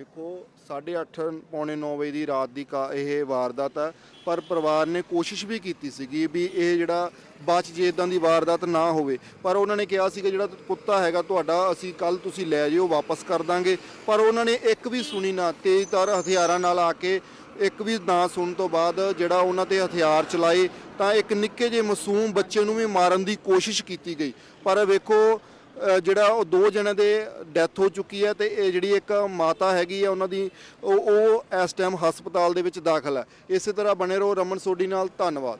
ਵੇਖੋ 8:30 ਪੌਣੇ 9 ਵਜੇ ਦੀ ਰਾਤ ਦੀ ਕਾ- ਇਹ ਵਾਰਦਾਤ ਹੈ ਪਰ ਪਰਿਵਾਰ ਨੇ ਕੋਸ਼ਿਸ਼ ਵੀ ਕੀਤੀ ਸੀਗੀ ਵੀ ਇਹ ਜਿਹੜਾ ਬਚ ਜੇ ਇਦਾਂ ਦੀ ਵਾਰਦਾਤ ਨਾ ਹੋਵੇ। ਪਰ ਉਹਨਾਂ ਨੇ ਕਿਹਾ ਸੀ ਕਿ ਜਿਹੜਾ ਕੁੱਤਾ ਹੈਗਾ ਤੁਹਾਡਾ, ਅਸੀਂ ਕੱਲ ਤੁਸੀਂ ਲੈ ਜਿਓ, ਵਾਪਸ ਕਰ ਦਾਂਗੇ। ਪਰ ਉਹਨਾਂ ਨੇ ਇੱਕ ਵੀ ਸੁਣੀ ਨਾ ਤੇਜ਼ਧਾਰ ਹਥਿਆਰਾਂ ਨਾਲ ਆ ਕੇ ਇੱਕ ਵੀ ਨਾ ਸੁਣਨ ਤੋਂ ਬਾਅਦ ਜਿਹੜਾ ਉਹਨਾਂ ਤੇ ਹਥਿਆਰ ਚਲਾਏ, ਤਾਂ ਇੱਕ ਨਿੱਕੇ ਜਿਹੇ ਮਾਸੂਮ ਬੱਚੇ ਨੂੰ ਵੀ ਮਾਰਨ ਦੀ ਕੋਸ਼ਿਸ਼ ਕੀਤੀ ਗਈ। ਪਰ ਵੇਖੋ ਜਿਹੜਾ ਉਹ ਦੋ ਜਣਿਆਂ ਦੇ ਡੈਥ ਹੋ ਚੁੱਕੀ ਹੈ ਤੇ ਇਹ ਜਿਹੜੀ ਇੱਕ ਮਾਤਾ ਹੈਗੀ ਹੈ ਉਹਨਾਂ ਦੀ, ਉਹ ਉਹ ਇਸ ਟਾਈਮ ਹਸਪਤਾਲ ਦੇ ਵਿੱਚ ਦਾਖਲ ਹੈ। ਇਸੇ ਤਰ੍ਹਾਂ ਬਣੇ ਰਹੋ ਰਮਨ ਸੋਢੀ ਨਾਲ, ਧੰਨਵਾਦ।